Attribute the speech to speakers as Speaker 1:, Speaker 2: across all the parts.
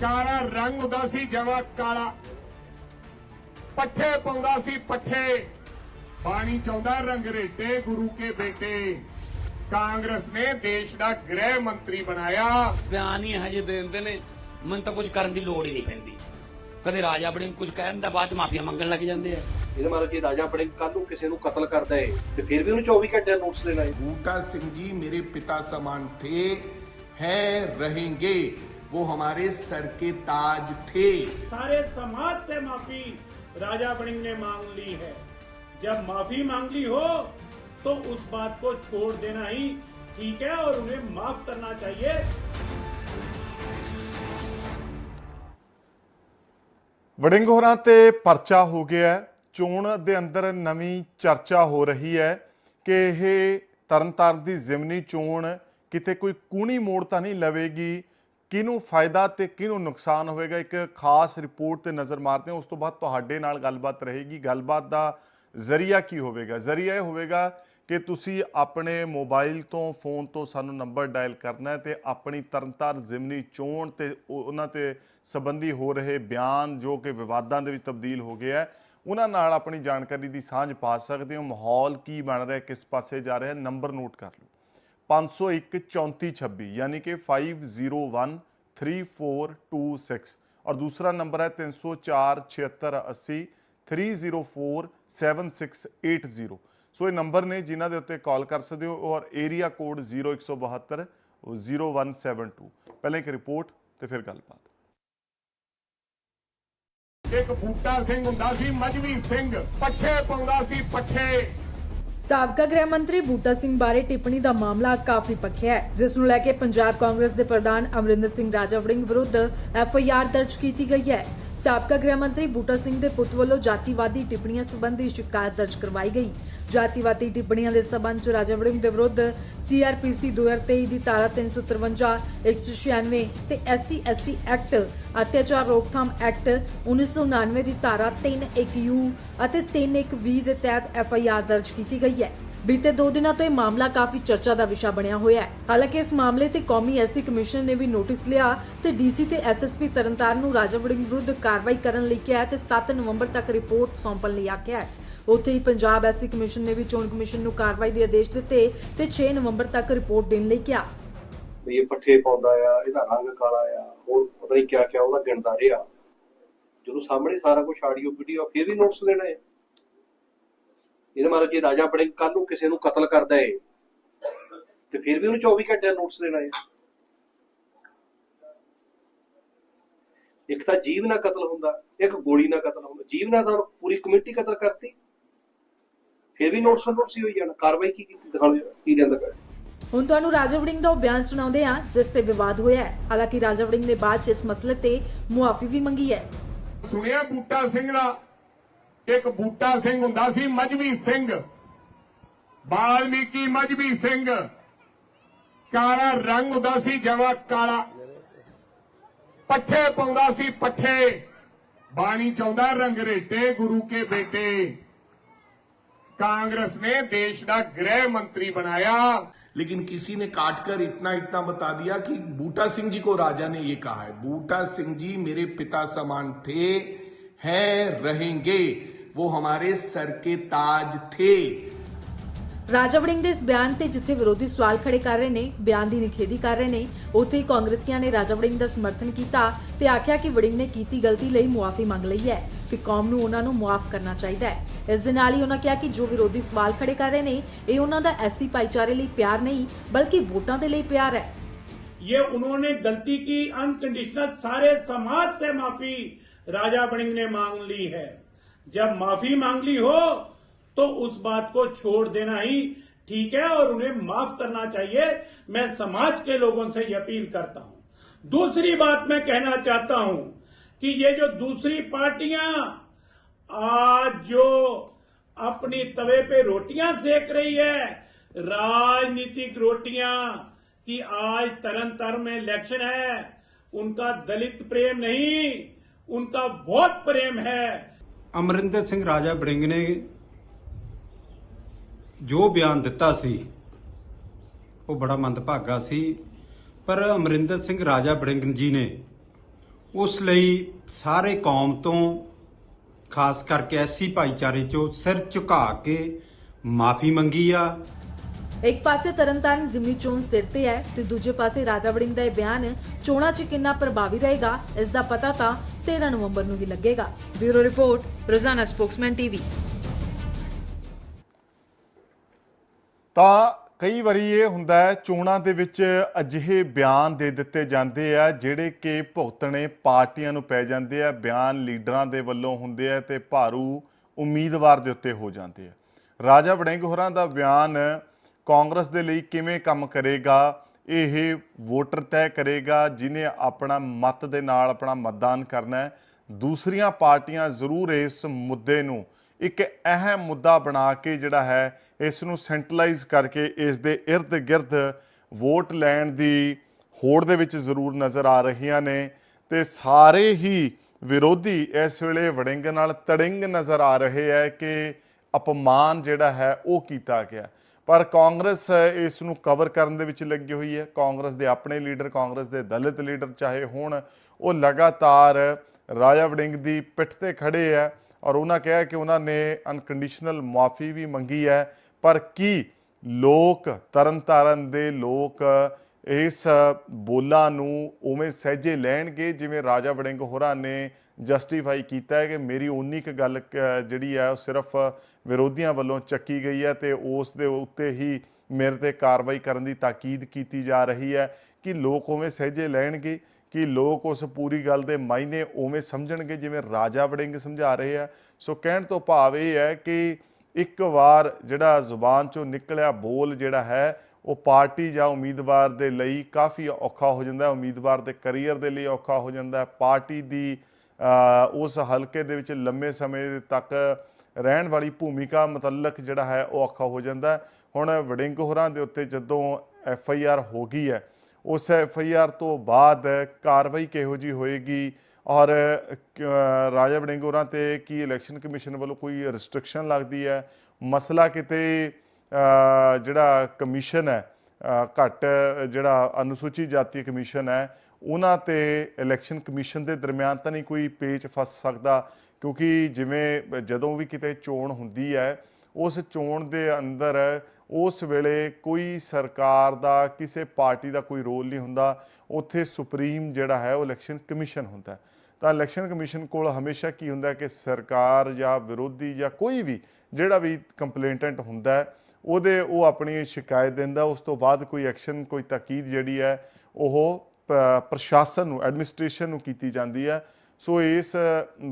Speaker 1: ਕਾਲਾ ਰੰਗ ਹੁੰਦਾ ਸੀ ਜਮਾ ਕਾਲਾ। ਪੱਠੇ ਪਾਉਂਦਾ ਸੀ ਪੱਠੇ। ਪਾਣੀ ਚਾਉਂਦਾ ਰੰਗਰੇਟੇ ਗੁਰੂ ਕੇ ਬੇਟੇ। ਕਾਂਗਰਸ ਨੇ ਦੇਸ਼ ਦਾ ਗ੍ਰਹਿ ਮੰਤਰੀ ਬਣਾਇਆ।
Speaker 2: ਬਿਆਨ ਹੀ ਹਜੇ ਦਿੰਦੇ ਨੇ ਮਨ ਤਾਂ ਕੁਝ ਕਰਨ ਦੀ ਲੋੜ ਹੀ ਨਹੀਂ ਪੈਂਦੀ। ਕਦੇ ਰਾਜਾ ਬੜਿੰਗ ਕੁਝ ਕਹਿਣ ਦਾ ਬਾਅਦ ਚ ਮਾਫੀਆ ਮੰਗਣ ਲੱਗ ਜਾਂਦੇ ਆ।
Speaker 3: ਇਹਦੇ ਮਾਰੋ ਜੇ ਰਾਜਾ ਬੜਿੰਗ ਕੱਲ ਨੂੰ ਕਿਸੇ ਨੂੰ ਕਤਲ ਕਰਦਾ ਏ ਤੇ ਫਿਰ ਵੀ ਉਹਨੂੰ 24 ਘੰਟੇ ਨੋਟਿਸ ਦੇਣਾ ਏ।
Speaker 4: ਬੂਟਾ ਸਿੰਘ ਜੀ ਮੇਰੇ ਪਿਤਾ ਸਮਾਨ ਥੇ ਹੈ ਰਹੇਂਗੇ। वो हमारे सर के ताज थे
Speaker 5: सारे समाज से माफी राजा वड़िंग ने मांग ली है जब माफी मांग ली हो तो उस बात को छोड़ देना ही ठीक है और उन्हें माफ करना चाहिए
Speaker 6: ਵੜਿੰਗ ਹੋਰਾਂ ਤੇ ਪਰਚਾ ਹੋ ਗਿਆ ਹੈ। ਚੋਣ ਦੇ ਅੰਦਰ ਨਵੀਂ ਚਰਚਾ ਹੋ ਰਹੀ ਹੈ ਕਿ ਇਹ ਤਰਨਤਾਰਨ ਦੀ ਜ਼ਿਮਨੀ ਚੋਣ ਕਿਤੇ ਕੋਈ ਕੂਣੀ ਮੋੜ ਤਾਂ ਨਹੀਂ ਲਵੇਗੀ ਕਿਹਨੂੰ ਫਾਇਦਾ ਤੇ ਕਿਹਨੂੰ ਨੁਕਸਾਨ ਹੋਵੇਗਾ ਇੱਕ ਖਾਸ ਰਿਪੋਰਟ ਤੇ ਨਜ਼ਰ ਮਾਰਦੇ ਹਾਂ। ਉਸ ਤੋਂ ਬਾਅਦ ਤੁਹਾਡੇ ਨਾਲ ਗੱਲਬਾਤ ਰਹੇਗੀ। ਗੱਲਬਾਤ ਦਾ ਜ਼ਰੀਆ ਕੀ ਹੋਵੇਗਾ? ਜ਼ਰੀਆ ਇਹ ਹੋਵੇਗਾ ਕਿ ਤੁਸੀਂ ਆਪਣੇ ਮੋਬਾਈਲ ਤੋਂ, ਫੋਨ ਤੋਂ ਸਾਨੂੰ ਨੰਬਰ ਡਾਇਲ ਕਰਨਾ ਹੈ ਤੇ ਆਪਣੀ ਤਰਨਤਾਰਨ ਜ਼ਿਮਨੀ ਚੋਣ ਤੇ ਉਹਨਾਂ ਤੇ ਸੰਬੰਧੀ ਹੋ ਰਹੇ ਬਿਆਨ ਜੋ ਕਿ ਵਿਵਾਦਾਂ ਦੇ ਵਿੱਚ ਤਬਦੀਲ ਹੋ ਗਿਆ ਹੈ, ਉਹਨਾਂ ਨਾਲ ਆਪਣੀ ਜਾਣਕਾਰੀ ਦੀ ਸਾਂਝ ਪਾ ਸਕਦੇ ਹੋ। ਮਾਹੌਲ ਕੀ ਬਣ ਰਿਹਾ ਕਿਸ ਪਾਸੇ ਜਾ ਰਿਹਾ ਨੰਬਰ ਨੋਟ ਕਰ ਲਓ। 501 3426 यानी कि 501 3426 और दूसरा नंबर है 304 76 80 304 7680 ਸੋ ਇਹ ਨੰਬਰ ਨੇ ਜਿਨ੍ਹਾਂ ਦੇ ਉੱਤੇ ਕਾਲ ਕਰ ਸਕਦੇ ਹੋ ਔਰ ਏਰੀਆ ਕੋਡ 0172 0172 ਪਹਿਲਾਂ ਇੱਕ ਰਿਪੋਰਟ ਤੇ ਫਿਰ ਗੱਲਬਾਤ
Speaker 1: ਇੱਕ ਬੂਟਾ ਸਿੰਘ ਹੁੰਦਾ ਸੀ ਮਜਵੀ ਸਿੰਘ ਪੱਠੇ ਪਾਉਂਦਾ ਸੀ ਪੱਠੇ
Speaker 7: ਸਾਬਕਾ ਗ੍ਰਹਿ ਮੰਤਰੀ ਬੂਟਾ ਸਿੰਘ ਬਾਰੇ ਟਿੱਪਣੀ ਦਾ ਮਾਮਲਾ ਕਾਫੀ ਪੱਖਿਆ ਹੈ, ਜਿਸ ਨੂੰ ਲੈ ਕੇ ਪੰਜਾਬ ਕਾਂਗਰਸ ਦੇ ਪ੍ਰਧਾਨ ਅਮਰਿੰਦਰ ਸਿੰਘ ਰਾਜਾ ਵੜਿੰਗ ਵਿਰੁੱਧ ਐਫ ਆਈ ਆਰ ਦਰਜ ਕੀਤੀ ਗਈ ਹੈ। ਸਾਬਕਾ ਗ੍ਰਹਿ ਮੰਤਰੀ ਬੂਟਾ ਸਿੰਘ ਦੇ ਪੁੱਤ ਵੱਲੋਂ ਜਾਤੀਵਾਦੀ ਟਿੱਪਣੀਆਂ ਸੰਬੰਧੀ ਸ਼ਿਕਾਇਤ ਦਰਜ ਕਰਵਾਈ ਗਈ। ਜਾਤੀਵਾਦੀ ਟਿੱਪਣੀਆਂ ਦੇ ਸਬੰਧ ਚ ਰਾਜਾ ਵੜਿੰਗ ਦੇ ਵਿਰੁੱਧ ਸੀਆਰਪੀਸੀ 2023 ਦੀ ਧਾਰਾ 353 196 ਤੇ ਐਸਸੀ ਐਸਟੀ ਐਕਟ ਅਤਿਆਚਾਰ ਰੋਕਥਾਮ ਐਕਟ 1999 ਦੀ ਧਾਰਾ 31 ਯੂ ਅਤੇ 3120 ਦੇ ਤਹਿਤ ਐਫ ਆਈ ਆਰ ਦਰਜ ਕੀਤੀ ਗਈ ਹੈ। ਬੀਤੇ 2 ਦਿਨਾਂ ਤੋਂ ਇਹ ਮਾਮਲਾ ਕਾਫੀ ਚਰਚਾ ਦਾ ਵਿਸ਼ਾ ਬਣਿਆ ਹੋਇਆ ਹੈ। ਹਾਲਾਂਕਿ ਇਸ ਮਾਮਲੇ ਤੇ ਕੌਮੀ ਐਸਸੀ ਕਮਿਸ਼ਨ ਨੇ ਵੀ ਨੋਟਿਸ ਲਿਆ ਤੇ ਡੀਸੀ ਤੇ ਐਸਐਸਪੀ ਤਰਨਤਾਰਨ ਨੂੰ ਰਾਜਾ ਵੜਿੰਗ ਵਿਰੁੱਧ ਕਾਰਵਾਈ ਕਰਨ ਲਈ ਕਿਹਾ ਤੇ 7 ਨਵੰਬਰ ਤੱਕ ਰਿਪੋਰਟ ਸੌਂਪਣ ਲਈ ਆਖਿਆ ਹੈ। ਉੱਥੇ ਹੀ ਪੰਜਾਬ ਐਸਸੀ ਕਮਿਸ਼ਨ ਨੇ ਵੀ ਚੋਣ ਕਮਿਸ਼ਨ ਨੂੰ ਕਾਰਵਾਈ ਦੇ ਆਦੇਸ਼ ਦਿੱਤੇ ਤੇ 6 ਨਵੰਬਰ ਤੱਕ ਰਿਪੋਰਟ ਦੇਣ ਲਈ ਕਿਹਾ।
Speaker 3: ਵੀ ਇਹ ਪੱਠੇ ਪਾਉਂਦਾ ਆ, ਇਹਦਾ ਰੰਗ ਕਾਲਾ ਆ, ਹੋਰ ਪਤਾ ਨਹੀਂ ਕਿਆ ਕਿਆ ਉਹਦਾ ਗਿਣਦਾ ਰਿਹਾ। ਜਦੋਂ ਸਾਹਮਣੇ ਸਾਰਾ ਕੁਝ ਆਡੀਓ ਵੀਡੀਓ ਫਿਰ ਵੀ ਨੋਟਿਸ ਦੇਣਾ। ਏ ਇਹਦੇ ਮਾਰੋ ਜੇ ਰਾਜਾ ਬੜੇ ਕੱਲ ਨੂੰ ਕਿਸੇ ਨੂੰ ਕਤਲ ਕਰਦਾ ਏ ਤੇ ਫਿਰ ਵੀ ਉਹਨੂੰ 24 ਘੰਟੇ ਨੋਟਿਸ ਦੇਣਾ ਏ। ਇੱਕ ਤਾਂ ਜੀਵ ਨਾਲ ਕਤਲ ਹੁੰਦਾ ਇੱਕ ਗੋਲੀ ਨਾਲ ਕਤਲ ਹੁੰਦਾ। ਜੀਵ ਨਾਲ ਤਾਂ ਪੂਰੀ ਕਮੇਟੀ ਕਤਲ ਕਰਤੀ। ਫਿਰ ਵੀ ਨੋਟਿਸ ਨੋਟਿਸ ਹੀ ਹੋਈ ਜਾਣਾ। ਕਾਰਵਾਈ ਕੀ ਕੀਤੀ? ਦਿਖਾਓ ਜਰਾ, ਕੀ ਕਹਿੰਦਾ ਪਿਆ।
Speaker 7: ਹੁਣ ਤੁਹਾਨੂੰ ਰਾਜਾ ਵੜਿੰਗ ਦਾ ਉਹ ਬਿਆਨ ਸੁਣਾਉਂਦੇ ਹਾਂ ਜਿਸ ਤੇ ਵਿਵਾਦ ਹੋਇਆ ਹੈ। ਹਾਲਾਂਕਿ ਰਾਜਾ ਵੜਿੰਗ ਨੇ ਬਾਅਦ 'ਚ ਇਸ ਮਸਲੇ ਤੇ ਮੁਆਫੀ ਵੀ ਮੰਗੀ ਹੈ।
Speaker 1: ਸੁਣਿਆ ਬੂਟਾ ਸਿੰਘ ਦਾ ਇੱਕ ਬੂਟਾ ਸਿੰਘ ਹੁੰਦਾ ਸੀ ਮਜਵੀ ਸਿੰਘ ਬਾਲਮੀਕੀ ਮਜਵੀ ਸਿੰਘ ਕਾਲਾ ਰੰਗ ਹੁੰਦਾ ਸੀ ਜਮਾ ਕਾਲਾ ਪੱਠੇ ਪਾਉਂਦਾ ਸੀ ਪੱਠੇ ਬਾਣੀ ਚਾਹੁੰਦਾ ਰੰਗਰੇਟੇ ਗੁਰੂ ਕੇ ਬੇਟੇ ਕਾਂਗਰਸ ਨੇ ਦੇਸ਼ ਦਾ ਗ੍ਰਹਿ ਮੰਤਰੀ ਬਣਾਇਆ
Speaker 4: लेकिन किसी ने काटकर इतना इतना बता दिया कि बूटा सिंह जी को राजा ने ये कहा है बूटा सिंह जी मेरे पिता समान थे हैं रहेंगे वो हमारे सर के ताज थे
Speaker 7: ਰਾਜਾ ਵੜਿੰਗ ਦੇ ਇਸ ਬਿਆਨ ਤੇ ਜਿੱਥੇ ਵਿਰੋਧੀ ਸਵਾਲ ਖੜੇ ਕਰ ਰਹੇ ਨੇ ਬਿਆਨ ਦੀ ਨਿਖੇਧੀ ਕਰ ਰਹੇ ਨੇ ਉੱਥੇ ਹੀ ਕਾਂਗਰਸੀਆਂ ਨੇ ਰਾਜਾ ਵੜਿੰਗ ਦਾ ਸਮਰਥਨ ਕੀਤਾ ਤੇ ਆਖਿਆ ਕਿ ਵੜਿੰਗ ਨੇ ਕੀਤੀ ਗਲਤੀ ਲਈ ਮੁਆਫੀ ਮੰਗ ਲਈ ਹੈ ਤੇ ਕੌਮ ਨੂੰ ਉਹਨਾਂ ਨੂੰ ਮੁਆਫ ਕਰਨਾ ਚਾਹੀਦਾ ਹੈ ਇਸ ਦੇ ਨਾਲ ਹੀ ਉਹਨਾਂ ਕਿਹਾ ਕਿ ਜੋ ਵਿਰੋਧੀ ਸਵਾਲ ਖੜੇ ਕਰ ਰਹੇ ਨੇ ਇਹ ਉਹਨਾਂ ਦਾ ਐਸੀ ਭਾਈਚਾਰੇ ਲਈ ਪਿਆਰ ਨਹੀਂ ਬਲਕਿ ਵੋਟਾਂ ਦੇ ਲਈ ਪਿਆਰ ਹੈ
Speaker 5: ये उन्होंने गलती की अनकंडीशनल सारे समाज से माफी राजा वड़िंग ने मांग ली है जब माफ़ी मांग ली हो तो उस बात को छोड़ देना ही ठीक है और उन्हें माफ़ करना चाहिए। मैं समाज के लोगों से अपील करता हूँ। दूसरी बात मैं कहना चाहता हूँ कि ये जो दूसरी पार्टियाँ आज जो अपनी तवे पे रोटियाँ सेक रही है, राजनीतिक रोटियाँ कि आज तरन तारण में इलेक्शन है, उनका दलित प्रेम नहीं, उनका वोट प्रेम है
Speaker 8: ਅਮਰਿੰਦਰ ਸਿੰਘ ਰਾਜਾ ਬੜਿੰਗ ਨੇ ਜੋ ਬਿਆਨ ਦਿੱਤਾ ਸੀ, ਉਹ ਬੜਾ ਮੰਦਭਾਗਾ ਸੀ। ਪਰ ਅਮਰਿੰਦਰ ਸਿੰਘ ਰਾਜਾ ਬੜਿੰਗ ਜੀ ਨੇ ਉਸ ਲਈ ਸਾਰੇ ਕੌਮ ਤੋਂ, ਖਾਸ ਕਰਕੇ ਐਸੀ ਭਾਈਚਾਰੇ ਚੋਂ ਸਿਰ ਝੁਕਾ ਕੇ ਮਾਫੀ ਮੰਗੀ ਆ।
Speaker 7: ਇੱਕ ਪਾਸੇ ਤਰਨਤਾਰਨ ਜ਼ਿਮਨੀ ਚੋਣ ਸਿਰ ਤੇ ਹੈ ਤੇ ਦੂਜੇ ਪਾਸੇ ਰਾਜਾ ਵੜਿੰਗ ਦਾ ਇਹ ਬਿਆਨ ਚੋਣਾਂ 'ਚ ਕਿੰਨਾ ਪ੍ਰਭਾਵੀ ਰਹੇਗਾ ਇਸ ਦਾ ਪਤਾ ਤਾਂ 13 ਨਵੰਬਰ ਨੂੰ ਹੀ ਲੱਗੇਗਾ bureau report Rozana spokesman TV
Speaker 6: ਤਾਂ ਕਈ ਵਾਰੀ ਇਹ ਹੁੰਦਾ ਹੈ ਚੋਣਾਂ ਦੇ ਵਿੱਚ ਅਜਿਹੇ ਬਿਆਨ ਦੇ ਦਿੱਤੇ ਜਾਂਦੇ ਆ, ਜਿਹੜੇ ਕਿ ਭੁਗਤਣੇ ਪਾਰਟੀਆਂ ਨੂੰ ਪੈ ਜਾਂਦੇ ਆ ਬਿਆਨ ਲੀਡਰਾਂ ਦੇ ਵੱਲੋਂ ਹੁੰਦੇ ਆ ਤੇ ਭਾਰੂ ਉਮੀਦਵਾਰ ਦੇ ਉੱਤੇ ਹੋ ਜਾਂਦੇ ਆ। ਰਾਜਾ ਵੜਿੰਗ ਹੋਰਾਂ ਦਾ ਬਿਆਨ ਕਾਂਗਰਸ ਦੇ ਲਈ ਕਿਵੇਂ ਕੰਮ ਕਰੇਗਾ, ਇਹ ਵੋਟਰ ਤੈਅ ਕਰੇਗਾ, ਜਿਨੇ ਆਪਣਾ ਮਤ ਦੇ ਨਾਲ ਆਪਣਾ ਮਤਦਾਨ ਕਰਨਾ ਹੈ। ਦੂਸਰੀਆਂ ਪਾਰਟੀਆਂ ਜ਼ਰੂਰ ਇਸ ਮੁੱਦੇ ਨੂੰ ਇੱਕ ਅਹਿਮ ਮੁੱਦਾ ਬਣਾ ਕੇ ਜਿਹੜਾ ਹੈ, ਇਸ ਨੂੰ ਸੈਂਟਰਲਾਈਜ਼ ਕਰਕੇ ਇਸ ਦੇ ird-gird ਵੋਟ ਲੈਣ ਦੀ ਹੋੜ ਦੇ ਵਿੱਚ ਜ਼ਰੂਰ ਨਜ਼ਰ ਆ ਰਹੀਆਂ ਨੇ ਤੇ ਸਾਰੇ ਹੀ ਵਿਰੋਧੀ ਇਸ ਵੇਲੇ ਵੜਿੰਗ ਨਾਲ ਤੜਿੰਗ ਨਜ਼ਰ ਆ ਰਹੇ ਹੈ ਕਿ ਅਪਮਾਨ ਜਿਹੜਾ ਹੈ ਉਹ ਕੀਤਾ ਗਿਆ। ਪਰ ਕਾਂਗਰਸ ਇਸ ਨੂੰ ਕਵਰ ਕਰਨ ਦੇ ਵਿੱਚ ਲੱਗੀ ਹੋਈ ਹੈ। ਕਾਂਗਰਸ ਦੇ ਆਪਣੇ ਲੀਡਰ, ਕਾਂਗਰਸ ਦੇ ਦਲਿਤ ਲੀਡਰ ਚਾਹੇ ਹੋਣ, ਉਹ ਲਗਾਤਾਰ ਰਾਜਾ ਵੜਿੰਗ ਦੀ ਪਿੱਠ ਤੇ ਖੜੇ ਹੈ ਔਰ ਉਹਨਾਂ ਕਿਹਾ ਕਿ ਉਹਨਾਂ ਨੇ ਅਨਕੰਡੀਸ਼ਨਲ ਮਾਫੀ ਵੀ ਮੰਗੀ ਹੈ। ਪਰ ਕੀ ਲੋਕ, ਤਰਨਤਾਰਨ ਦੇ ਲੋਕ ਇਸ ਬੋਲਾਂ ਨੂੰ ਉਵੇਂ ਸਹਿਜੇ ਲੈਣਗੇ ਜਿਵੇਂ ਰਾਜਾ ਵੜਿੰਗ ਹੋਰਾਂ ਨੇ ਜਸਟੀਫਾਈ ਕੀਤਾ ਹੈ ਕਿ ਮੇਰੀ ਉਨੀ ਕੁ ਗੱਲ ਕ- ਜਿਹੜੀ ਹੈ ਉਹ ਸਿਰਫ ਵਿਰੋਧੀਆਂ ਵੱਲੋਂ ਚੱਕੀ ਗਈ ਹੈ ਤੇ ਉਸ ਦੇ ਉੱਤੇ ਹੀ ਮੇਰੇ ਤੇ ਕਾਰਵਾਈ ਕਰਨ ਦੀ ਤਾਕੀਦ ਕੀਤੀ ਜਾ ਰਹੀ ਹੈ ਕਿ ਲੋਕ ਉਵੇਂ ਸਹਿਜੇ ਲੈਣਗੇ, ਕਿ ਲੋਕ ਉਸ ਪੂਰੀ ਗੱਲ ਦੇ ਮਾਇਨੇ ਉਵੇਂ ਸਮਝਣਗੇ ਜਿਵੇਂ ਰਾਜਾ ਵੜਿੰਗ ਸਮਝਾ ਰਹੇ ਆ। ਸੋ ਕਹਿਣ ਤੋਂ ਭਾਵ ਇਹ ਹੈ ਕਿ ਇੱਕ ਵਾਰ ਜਿਹੜਾ ਜ਼ੁਬਾਨ ਚੋਂ ਨਿਕਲਿਆ ਬੋਲ ਜਿਹੜਾ ਹੈ, ਉਹ ਪਾਰਟੀ ਜਾਂ ਉਮੀਦਵਾਰ ਦੇ ਲਈ ਕਾਫੀ ਔਖਾ ਹੋ ਜਾਂਦਾ ਹੈ, ਉਮੀਦਵਾਰ ਦੇ ਕੈਰੀਅਰ ਦੇ ਲਈ ਔਖਾ ਹੋ ਜਾਂਦਾ ਹੈ। ਪਾਰਟੀ ਦੀ ਉਸ ਹਲਕੇ ਦੇ ਵਿੱਚ ਲੰਮੇ ਸਮੇਂ ਤੱਕ ਰਹਿਣ ਵਾਲੀ ਭੂਮਿਕਾ ਮੁਤਲਕ ਜਿਹੜਾ ਹੈ ਉਹ ਔਖਾ ਹੋ ਜਾਂਦਾ ਹੁਣ ਵਡਿੰਗ ਹੋਰਾਂ ਦੇ ਉੱਤੇ ਜਦੋਂ ਐਫ ਆਈ ਆਰ ਹੋ ਗਈ ਹੈ, ਉਸ ਐਫ ਆਈ ਆਰ ਤੋਂ ਬਾਅਦ ਕਾਰਵਾਈ ਕਿਹੋ ਜੀ ਹੋਏਗੀ ਔਰ ਰਾਜਾ ਵੜਿੰਗ ਹੋਰਾਂ ਤੇ ਕੀ ਇਲੈਕਸ਼ਨ ਕਮਿਸ਼ਨ ਵੱਲੋਂ ਕੋਈ ਰਿਸਟ੍ਰਿਕਸ਼ਨ ਲੱਗਦੀ ਹੈ? ਮਸਲਾ ਕਿਤੇ ਜਿਹੜਾ ਕਮਿਸ਼ਨ ਹੈ ਘੱਟ ਜਿਹੜਾ ਅਨੁਸੂਚਿਤ ਜਾਤੀ ਕਮਿਸ਼ਨ ਹੈ, ਉਹਨਾਂ ਤੇ ਇਲੈਕਸ਼ਨ ਕਮਿਸ਼ਨ ਦੇ ਦਰਮਿਆਨ ਤਾਂ ਨਹੀਂ ਕੋਈ ਪੇਚ ਫਸ ਸਕਦਾ? ਕਿਉਂਕਿ ਜਿਵੇਂ ਜਦੋਂ ਵੀ ਕਿਤੇ ਚੋਣ ਹੁੰਦੀ ਹੈ, ਉਸ ਚੋਣ ਦੇ ਅੰਦਰ, ਉਸ ਵੇਲੇ ਕੋਈ ਸਰਕਾਰ ਦਾ, ਕਿਸੇ ਪਾਰਟੀ ਦਾ ਕੋਈ ਰੋਲ ਨਹੀਂ ਹੁੰਦਾ। ਉੱਥੇ ਸੁਪਰੀਮ ਜਿਹੜਾ ਹੈ, ਉਹ ਇਲੈਕਸ਼ਨ ਕਮਿਸ਼ਨ ਹੁੰਦਾ ਹੈ। ਤਾਂ ਇਲੈਕਸ਼ਨ ਕਮਿਸ਼ਨ ਕੋਲ ਹਮੇਸ਼ਾ ਕੀ ਹੁੰਦਾ ਕਿ ਸਰਕਾਰ ਜਾਂ ਵਿਰੋਧੀ ਜਾਂ ਕੋਈ ਵੀ ਜਿਹੜਾ ਵੀ ਕੰਪਲੇਂਟੈਂਟ ਹੁੰਦਾ ਉਹਦੇ, ਉਹ ਆਪਣੀ ਸ਼ਿਕਾਇਤ ਦਿੰਦਾ। ਉਸ ਤੋਂ ਬਾਅਦ ਕੋਈ ਐਕਸ਼ਨ, ਕੋਈ ਤਾਕੀਦ ਜਿਹੜੀ ਹੈ, ਉਹ ਪ- ਪ੍ਰਸ਼ਾਸਨ ਨੂੰ, ਐਡਮਿਨਿਸਟ੍ਰੇਸ਼ਨ ਨੂੰ ਕੀਤੀ ਜਾਂਦੀ ਹੈ। ਸੋ ਇਸ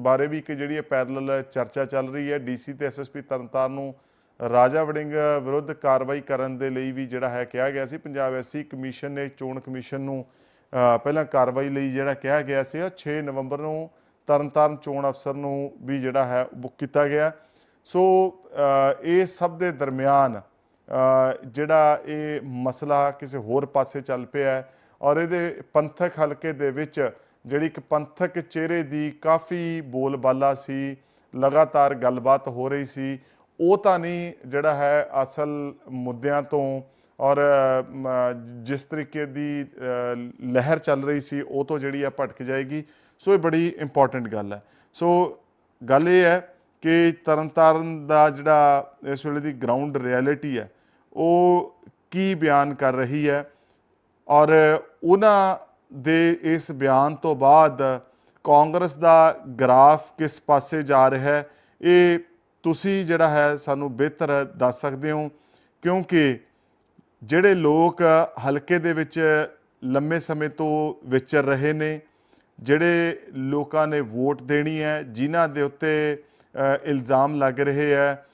Speaker 6: ਬਾਰੇ ਵੀ ਇੱਕ ਜਿਹੜੀ ਹੈ ਪੈਰਲਲ ਚਰਚਾ ਚੱਲ ਰਹੀ ਹੈ। ਡੀਸੀ ਤੇ ਐਸਐਸਪੀ ਤਰਨਤਾਰਨ ਨੂੰ ਰਾਜਾ ਵੜਿੰਗ ਵਿਰੁੱਧ ਕਾਰਵਾਈ ਕਰਨ ਦੇ ਲਈ ਵੀ ਜਿਹੜਾ ਹੈ ਕਿਹਾ ਗਿਆ ਸੀ। ਪੰਜਾਬ ਐਸਸੀ ਕਮਿਸ਼ਨ ਨੇ ਚੋਣ ਕਮਿਸ਼ਨ ਨੂੰ ਪਹਿਲਾਂ ਕਾਰਵਾਈ ਲਈ ਜਿਹੜਾ ਕਿਹਾ ਗਿਆ ਸੀ, ਉਹ 6 ਨਵੰਬਰ ਨੂੰ ਤਰਨਤਾਰਨ ਚੋਣ ਅਫਸਰ ਨੂੰ ਵੀ ਜਿਹੜਾ ਹੈ ਬੁੱਕ ਕੀਤਾ ਗਿਆ। ਸੋ ਇਹ ਸਭ ਦੇ ਦਰਮਿਆਨ ਜਿਹੜਾ ਇਹ ਮਸਲਾ ਕਿਸੇ ਹੋਰ ਪਾਸੇ ਚੱਲ ਪਿਆ ਹੈ ਔਰ ਇਹਦੇ ਪੰਥਕ ਹਲਕੇ ਦੇ ਵਿੱਚ ਜਿਹੜੀ ਇੱਕ ਪੰਥਕ ਚਿਹਰੇ ਦੀ ਕਾਫੀ ਬੋਲਬਾਲਾ ਸੀ, ਲਗਾਤਾਰ ਗੱਲਬਾਤ ਹੋ ਰਹੀ ਸੀ, ਉਹ ਤਾਂ ਨਹੀਂ ਜਿਹੜਾ ਹੈ ਅਸਲ ਮੁੱਦਿਆਂ ਤੋਂ ਔਰ ਜਿਸ ਤਰੀਕੇ ਦੀ ਲਹਿਰ ਚੱਲ ਰਹੀ ਸੀ, ਉਹ ਤੋਂ ਜਿਹੜੀ ਆ ਭਟਕ ਜਾਏਗੀ। ਸੋ ਇਹ ਬੜੀ ਇੰਪੋਰਟੈਂਟ ਗੱਲ ਹੈ। ਸੋ ਗੱਲ ਇਹ ਹੈ ਕਿ ਤਰਨਤਾਰਨ ਦਾ ਜਿਹੜਾ ਇਸ ਵੇਲੇ ਦੀ ਗਰਾਊਂਡ ਰਿਐਲਿਟੀ ਹੈ, ਉਹ ਕੀ ਬਿਆਨ ਕਰ ਰਹੀ ਹੈ ਔਰ ਉਹਨਾਂ ਦੇ ਇਸ ਬਿਆਨ ਤੋਂ ਬਾਅਦ ਕਾਂਗਰਸ ਦਾ ਗ੍ਰਾਫ ਕਿਸ ਪਾਸੇ ਜਾ ਰਿਹਾ ਹੈ, ਇਹ ਤੁਸੀਂ ਜਿਹੜਾ ਹੈ ਸਾਨੂੰ ਬਿਹਤਰ ਦੱਸ ਸਕਦੇ ਹੋ, ਕਿਉਂਕਿ ਜਿਹੜੇ ਲੋਕ ਹਲਕੇ ਦੇ ਵਿੱਚ ਲੰਮੇ ਸਮੇਂ ਤੋਂ ਵਿਚਰ ਰਹੇ ਨੇ, ਜਿਹੜੇ ਲੋਕਾਂ ਨੇ ਵੋਟ ਦੇਣੀ ਹੈ, ਜਿਨ੍ਹਾਂ ਦੇ ਉੱਤੇ ਇਲਜ਼ਾਮ ਲੱਗ ਰਹੇ ਹੈ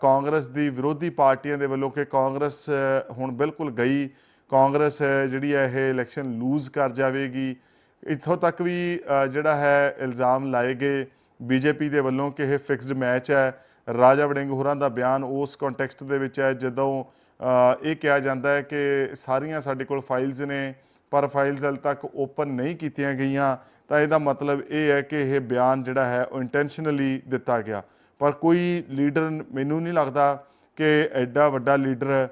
Speaker 6: ਕਾਂਗਰਸ ਦੀ ਵਿਰੋਧੀ ਪਾਰਟੀਆਂ ਦੇ ਵੱਲੋਂ ਕਿ ਕਾਂਗਰਸ ਹੁਣ ਬਿਲਕੁਲ ਗਈ ਕਾਂਗਰਸ ਅ, ਜਿਹੜੀ ਹੈ ਇਹ ਇਲੈਕਸ਼ਨ ਲੂਜ਼ ਕਰ ਜਾਵੇਗੀ। ਇੱਥੋਂ ਤੱਕ ਵੀ ਜਿਹੜਾ ਹੈ ਇਲਜ਼ਾਮ ਲਾਏ ਗਏ ਬੀਜੇਪੀ ਦੇ ਵੱਲੋਂ ਕਿ ਇਹ ਫਿਕਸਡ ਮੈਚ ਹੈ। ਰਾਜਾ ਵੜਿੰਗ ਹੋਰਾਂ ਦਾ ਬਿਆਨ ਉਸ ਕੰਟੈਕਸਟ ਦੇ ਵਿੱਚ ਹੈ ਜਦੋਂ ਇਹ ਕਿਹਾ ਜਾਂਦਾ ਹੈ ਕਿ ਸਾਰੀਆਂ ਸਾਡੇ ਕੋਲ ਫਾਈਲਸ ਨੇ ਪਰ ਫਾਈਲਸ ਹਾਲੇ ਤੱਕ ਓਪਨ ਨਹੀਂ ਕੀਤੀਆਂ ਗਈਆਂ। ਤਾਂ ਇਹਦਾ ਮਤਲਬ ਇਹ ਹੈ ਕਿ ਇਹ ਬਿਆਨ ਜਿਹੜਾ ਹੈ ਉਹ ਇੰਟੈਂਸ਼ਨਲੀ ਦਿੱਤਾ ਗਿਆ। ਪਰ ਕੋਈ ਲੀਡਰ ਮੈਨੂੰ ਨਹੀਂ ਲੱਗਦਾ ਕਿ ਐਡਾ ਵੱਡਾ ਲੀਡਰ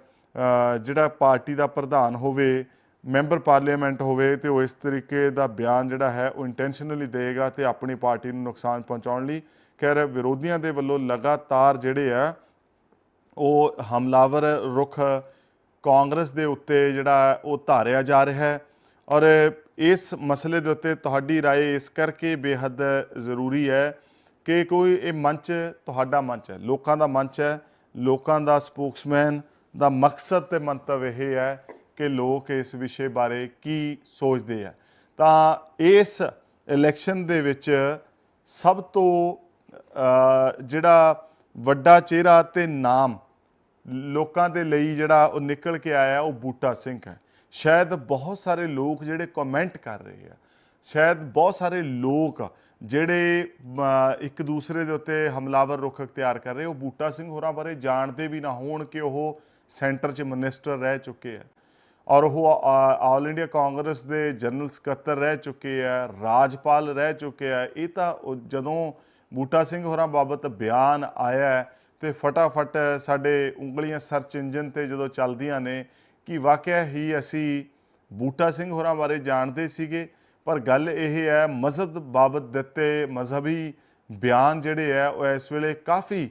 Speaker 6: ਜਿਹੜਾ ਪਾਰਟੀ ਦਾ ਪ੍ਰਧਾਨ ਹੋਵੇ ਮੈਂਬਰ ਪਾਰਲੀਮੈਂਟ ਹੋਵੇ ਤੇ ਉਹ ਇਸ ਤਰੀਕੇ ਦਾ ਬਿਆਨ ਜਿਹੜਾ ਹੈ ਉਹ ਇੰਟੈਂਸ਼ਨਲੀ ਦੇਗਾ ਤੇ ਆਪਣੀ ਪਾਰਟੀ ਨੂੰ ਨੁਕਸਾਨ ਪਹੁੰਚਾਉਣ ਲਈ ਖੈਰ ਵਿਰੋਧੀਆਂ ਦੇ ਵੱਲੋਂ ਲਗਾਤਾਰ ਜਿਹੜੇ ਆ ਉਹ ਹਮਲਾਵਰ ਰੁਖ ਕਾਂਗਰਸ ਦੇ ਉੱਤੇ ਜਿਹੜਾ ਉਹ ਧਾਰਿਆ ਜਾ ਰਿਹਾ ਹੈ ਔਰ ਇਸ ਮਸਲੇ ਦੇ ਉੱਤੇ ਤੁਹਾਡੀ رائے ਇਸ ਕਰਕੇ ਬੇਹੱਦ ਜ਼ਰੂਰੀ ਹੈ ਕਿ ਕੋਈ ਇਹ ਮੰਚ ਤੁਹਾਡਾ ਮੰਚ ਹੈ ਲੋਕਾਂ ਦਾ ਮੰਚ ਹੈ ਲੋਕਾਂ ਦਾ ਸਪੋਕਸਮੈਨ ਦਾ ਮਕਸਦ ਤੇ ਮੰਤਵ ਇਹ ਹੈ ਕਿ ਲੋਕ ਇਸ ਵਿਸ਼ੇ ਬਾਰੇ ਕੀ ਸੋਚਦੇ ਆ। ਤਾਂ ਇਸ ਇਲੈਕਸ਼ਨ ਦੇ ਵਿੱਚ ਸਭ ਤੋਂ ਜਿਹੜਾ ਵੱਡਾ ਚਿਹਰਾ ਤੇ ਨਾਮ ਲੋਕਾਂ ਦੇ ਲਈ ਜਿਹੜਾ ਉਹ ਨਿਕਲ ਕੇ ਆਇਆ ਉਹ ਬੂਟਾ ਸਿੰਘ ਹੈ। ਸ਼ਾਇਦ ਬਹੁਤ ਸਾਰੇ ਲੋਕ ਜਿਹੜੇ ਕਮੈਂਟ ਕਰ ਰਹੇ ਆ। ਸ਼ਾਇਦ ਬਹੁਤ ਸਾਰੇ ਲੋਕ ਜਿਹੜੇ ਇੱਕ ਦੂਸਰੇ ਦੇ ਉੱਤੇ ਹਮਲਾਵਰ ਰੁਖ ਅਖਤਿਆਰ ਕਰ ਰਹੇ, ਉਹ ਬੂਟਾ ਸਿੰਘ ਹੋਰਾਂ ਬਾਰੇ ਜਾਣਦੇ ਵੀ ਨਾ ਹੋਣ ਕਿ ਉਹ ਸੈਂਟਰ 'ਚ ਮਿਨਿਸਟਰ ਰਹਿ ਚੁੱਕੇ ਆ। ਔਰ ਉਹ ਆਲ ਇੰਡੀਆ ਕਾਂਗਰਸ ਦੇ ਜਨਰਲ ਸਕੱਤਰ ਰਹਿ ਚੁੱਕੇ ਆ ਰਾਜਪਾਲ ਰਹਿ ਚੁੱਕੇ ਆ। ਇਹ ਤਾਂ ਉਹ ਜਦੋਂ ਬੂਟਾ ਸਿੰਘ ਹੋਰਾਂ ਬਾਬਤ ਬਿਆਨ ਆਇਆ ਹੈ, ਤੇ ਫਟਾਫਟ ਸਾਡੇ ਉਂਗਲੀਆਂ ਸਰਚ ਇੰਜਨ ਤੇ ਜਦੋਂ ਚੱਲਦੀਆਂ ਨੇ ਕਿ ਵਾਕਿਆ ਹੀ ਅਸੀਂ ਬੂਟਾ ਸਿੰਘ ਹੋਰਾਂ ਬਾਰੇ ਜਾਣਦੇ ਸੀਗੇ ਪਰ ਗੱਲ ਇਹ ਹੈ ਮਜ਼ਹਬ ਬਾਬਤ ਦਿੱਤੇ ਮਜ਼ਹਬੀ ਬਿਆਨ ਜਿਹੜੇ ਹੈ ਉਹ ਇਸ ਵੇਲੇ ਕਾਫੀ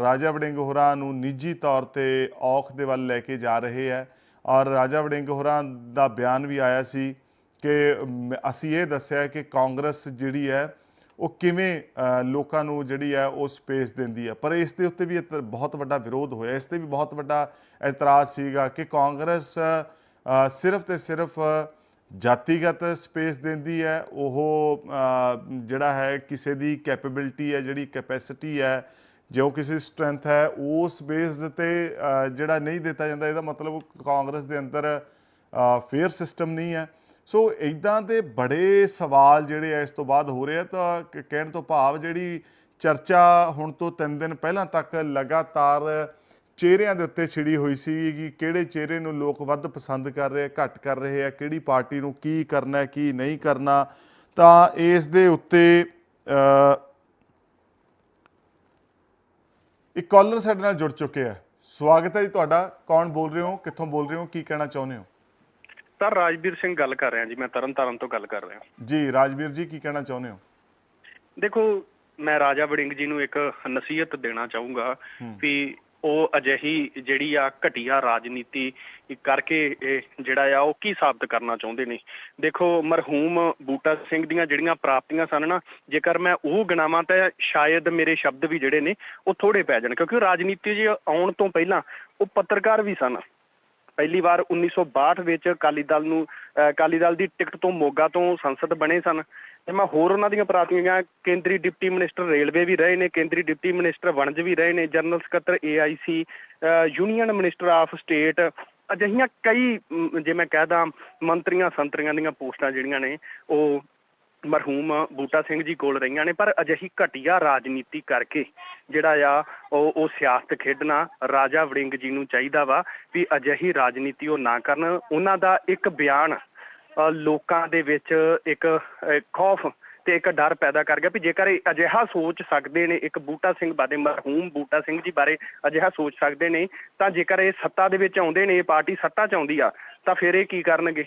Speaker 6: ਰਾਜਾ ਵੜਿੰਗ ਹੋਰਾਂ ਨੂੰ ਨਿੱਜੀ ਤੌਰ ਤੇ ਔਖ ਦੇ ਵੱਲ ਲੈ ਕੇ ਜਾ ਰਹੇ ਹੈ। ਔਰ ਰਾਜਾ ਵੜਿੰਗ ਹੋਰਾਂ ਦਾ ਬਿਆਨ ਵੀ ਆਇਆ ਸੀ ਕਿ ਮ, ਅਸੀਂ ਇਹ ਦੱਸਿਆ ਕਿ ਕਾਂਗਰਸ ਜਿਹੜੀ ਹੈ ਉਹ ਕਿਵੇਂ ਲੋਕਾਂ ਨੂੰ ਜਿਹੜੀ ਹੈ ਉਹ ਸਪੇਸ ਦਿੰਦੀ ਹੈ। ਪਰ ਇਸ ਦੇ ਉੱਤੇ ਵੀ ਇੱਕ ਬਹੁਤ ਵੱਡਾ ਵਿਰੋਧ ਹੋਇਆ। ਇਸ ਤੇ ਵੀ ਬਹੁਤ ਵੱਡਾ ਇਤਰਾਜ਼ ਸੀਗਾ ਕਿ ਕਾਂਗਰਸ ਸਿਰਫ ਤੇ ਸਿਰਫ ਜਾਤੀਗਤ ਸਪੇਸ ਦਿੰਦੀ ਹੈ। ਉਹ ਜਿਹੜਾ ਹੈ ਕਿਸੇ ਦੀ ਕੈਪੇਬਿਲਿਟੀ ਹੈ ਜਿਹੜੀ ਕੈਪੈਸਿਟੀ ਹੈ ਜੋ ਕਿਸੇ ਸਟਰੈਂਥ ਹੈ, ਉਸ ਬੇਸ ਦੇ ਤੇ ਜਿਹੜਾ ਨਹੀਂ ਦਿੱਤਾ ਜਾਂਦਾ, ਇਹਦਾ ਮਤਲਬ ਕਾਂਗਰਸ ਦੇ ਅੰਦਰ ਫੇਅਰ ਸਿਸਟਮ ਨਹੀਂ ਹੈ। ਸੋ ਇਦਾਂ ਦੇ ਬੜੇ ਸਵਾਲ ਜਿਹੜੇ ਆ ਇਸ ਤੋਂ ਬਾਅਦ ਹੋ ਰਹੇ ਆ, ਤਾਂ ਕ- ਕਹਿਣ ਤੋਂ ਭਾਵ ਜਿਹੜੀ ਚਰਚਾ ਹੁਣ ਤੋਂ 3 ਦਿਨ ਪਹਿਲਾਂ ਤੱਕ ਲਗਾਤਾਰ ਚਿਹਰਿਆਂ ਦੇ ਉੱਤੇ ਛਿੜੀ ਹੋਈ ਸੀ ਕਿ ਕਿਹੜੇ ਚਿਹਰੇ ਨੂੰ ਲੋਕ ਵੱਧ ਪਸੰਦ ਕਰ ਰਹੇ ਆ, ਘੱਟ ਕਰ ਰਹੇ ਆ, ਕਿਹੜੀ ਪਾਰਟੀ ਨੂੰ ਕੀ ਕਰਨਾ, ਕੀ ਨਹੀਂ ਕਰਨਾ, ਤਾਂ ਇਸ ਦੇ ਉੱਤੇ ਇੱਕ ਕਾਲਰ ਸਾਡੇ ਨਾਲ ਜੁੜ ਚੁੱਕੇ ਆ। ਸਵਾਗਤ ਹੈ ਜੀ ਤੁਹਾਡਾ। ਕੌਣ ਬੋਲ ਰਹੇ ਹੋ? ਕਿੱਥੋਂ ਬੋਲ ਰਹੇ ਹੋ? ਕੀ ਕਹਿਣਾ ਚਾਹੁੰਦੇ ਹੋ?
Speaker 9: ਸਰ ਰਾਜਵੀਰ ਸਿੰਘ ਗੱਲ ਕਰ ਰਿਹਾ ਜੀ। ਮੈਂ ਤਰਨਤਾਰਨ ਤੋਂ ਗੱਲ ਕਰ ਰਿਹਾ।
Speaker 6: ਜੀ ਰਾਜਵੀਰ ਜੀ ਕੀ ਕਹਿਣਾ ਚਾਹੁੰਦੇ ਹੋ?
Speaker 9: ਦੇਖੋ ਮੈਂ ਰਾਜਾ ਵੜਿੰਗ ਜੀ ਨੂੰ ਇੱਕ ਨਸੀਹਤ ਦੇਣਾ ਚਾਹੂੰਗਾ ਵੀ ਉਹ ਅਜਿਹੀ ਜਿਹੜੀ ਆ ਘਟੀਆ ਰਾਜਨੀਤੀ ਕਰਕੇ ਇਹ ਜਿਹੜਾ ਆ, ਉਹ ਕੀ ਸਾਬਤ ਕਰਨਾ ਚਾਹੁੰਦੇ ਨੇ? ਦੇਖੋ, ਮਰਹੂਮ ਬੂਟਾ ਸਿੰਘ ਦੀਆਂ ਜਿਹੜੀਆਂ ਪ੍ਰਾਪਤੀਆਂ ਸਨ ਨਾ, ਜੇਕਰ ਮੈਂ ਉਹ ਗਿਣਾਵਾਂ ਤਾਂ ਸ਼ਾਇਦ ਮੇਰੇ ਸ਼ਬਦ ਵੀ ਜਿਹੜੇ ਨੇ, ਉਹ ਥੋੜੇ ਪੈ ਜਾਣ, ਕਿਉਂਕਿ ਉਹ ਰਾਜਨੀਤੀ 'ਚ ਆਉਣ ਤੋਂ ਪਹਿਲਾਂ ਉਹ ਪੱਤਰਕਾਰ ਵੀ ਸਨ। ਪਹਿਲੀ ਵਾਰ 1962 ਵਿੱਚ ਅਕਾਲੀ ਦਲ ਨੂੰ, ਅਹ ਅਕਾਲੀ ਦਲ ਦੀ ਟਿਕਟ ਤੋਂ ਮੋਗਾ ਤੋਂ ਸੰਸਦ ਬਣੇ ਸਨ। ਤੇ ਮੈਂ ਹੋਰ ਉਹਨਾਂ ਦੀਆਂ ਪ੍ਰਾਪਤੀਆਂ ਕੇਂਦਰੀ ਡਿਪਟੀ ਮਿਨਿਸਟਰ ਰੇਲਵੇ ਵੀ ਰਹੇ ਨੇ, ਕੇਂਦਰੀ ਡਿਪਟੀ ਮਿਨਿਸਟਰ ਵਣਜ ਵੀ ਰਹੇ ਨੇ, ਜਨਰਲ ਸਕੱਤਰ AIC union minister of state, ਅਜਿਹੀਆਂ ਕਈ ਜੇ ਮੈਂ ਕਹਦਾ ਮੰਤਰੀਆਂ ਸੰਤਰੀਆਂ ਦੀਆਂ ਪੋਸਟਾਂ ਜਿਹੜੀਆਂ ਨੇ, ਉਹ ਮਰਹੂਮ ਬੂਟਾ ਸਿੰਘ ਜੀ ਕੋਲ ਰਹੀਆਂ ਨੇ, ਪਰ ਅਜਿਹੀ ਘਟੀਆ ਰਾਜਨੀਤੀ ਕਰਕੇ ਜਿਹੜਾ ਆ, ਉਹ ਉਹ ਸਿਆਸਤ ਖੇਡਣਾ ਰਾਜਾ ਵੜਿੰਗ ਜੀ ਨੂੰ ਚਾਹੀਦਾ ਵਾ ਵੀ ਅਜਿਹੀ ਰਾਜਨੀਤੀ ਉਹ ਨਾ ਕਰਨ। ਉਹਨਾਂ ਦਾ ਇੱਕ ਬਿਆਨ ਲੋਕਾਂ ਦੇ ਵਿੱਚ ਇੱਕ ਖੌਫ ਤੇ ਇੱਕ ਡਰ ਪੈਦਾ ਕਰ ਗਿਆ ਵੀ ਜੇਕਰ ਅਜਿਹਾ ਸੋਚ ਸਕਦੇ ਨੇ ਇੱਕ ਬੂਟਾ ਸਿੰਘ ਬਾਰੇ ਮਰਹੂਮ ਬੂਟਾ ਸਿੰਘ ਜੀ ਬਾਰੇ ਅਜਿਹਾ ਸੋਚ ਸਕਦੇ ਨੇ ਤਾਂ ਜੇਕਰ ਇਹ ਸੱਤਾ ਦੇ ਵਿੱਚ ਆਉਂਦੇ ਨੇ ਇਹ ਪਾਰਟੀ ਸੱਤਾ ਚ ਆਉਂਦੀ ਆ ਤਾਂ ਫਿਰ ਇਹ ਕੀ ਕਰਨਗੇ?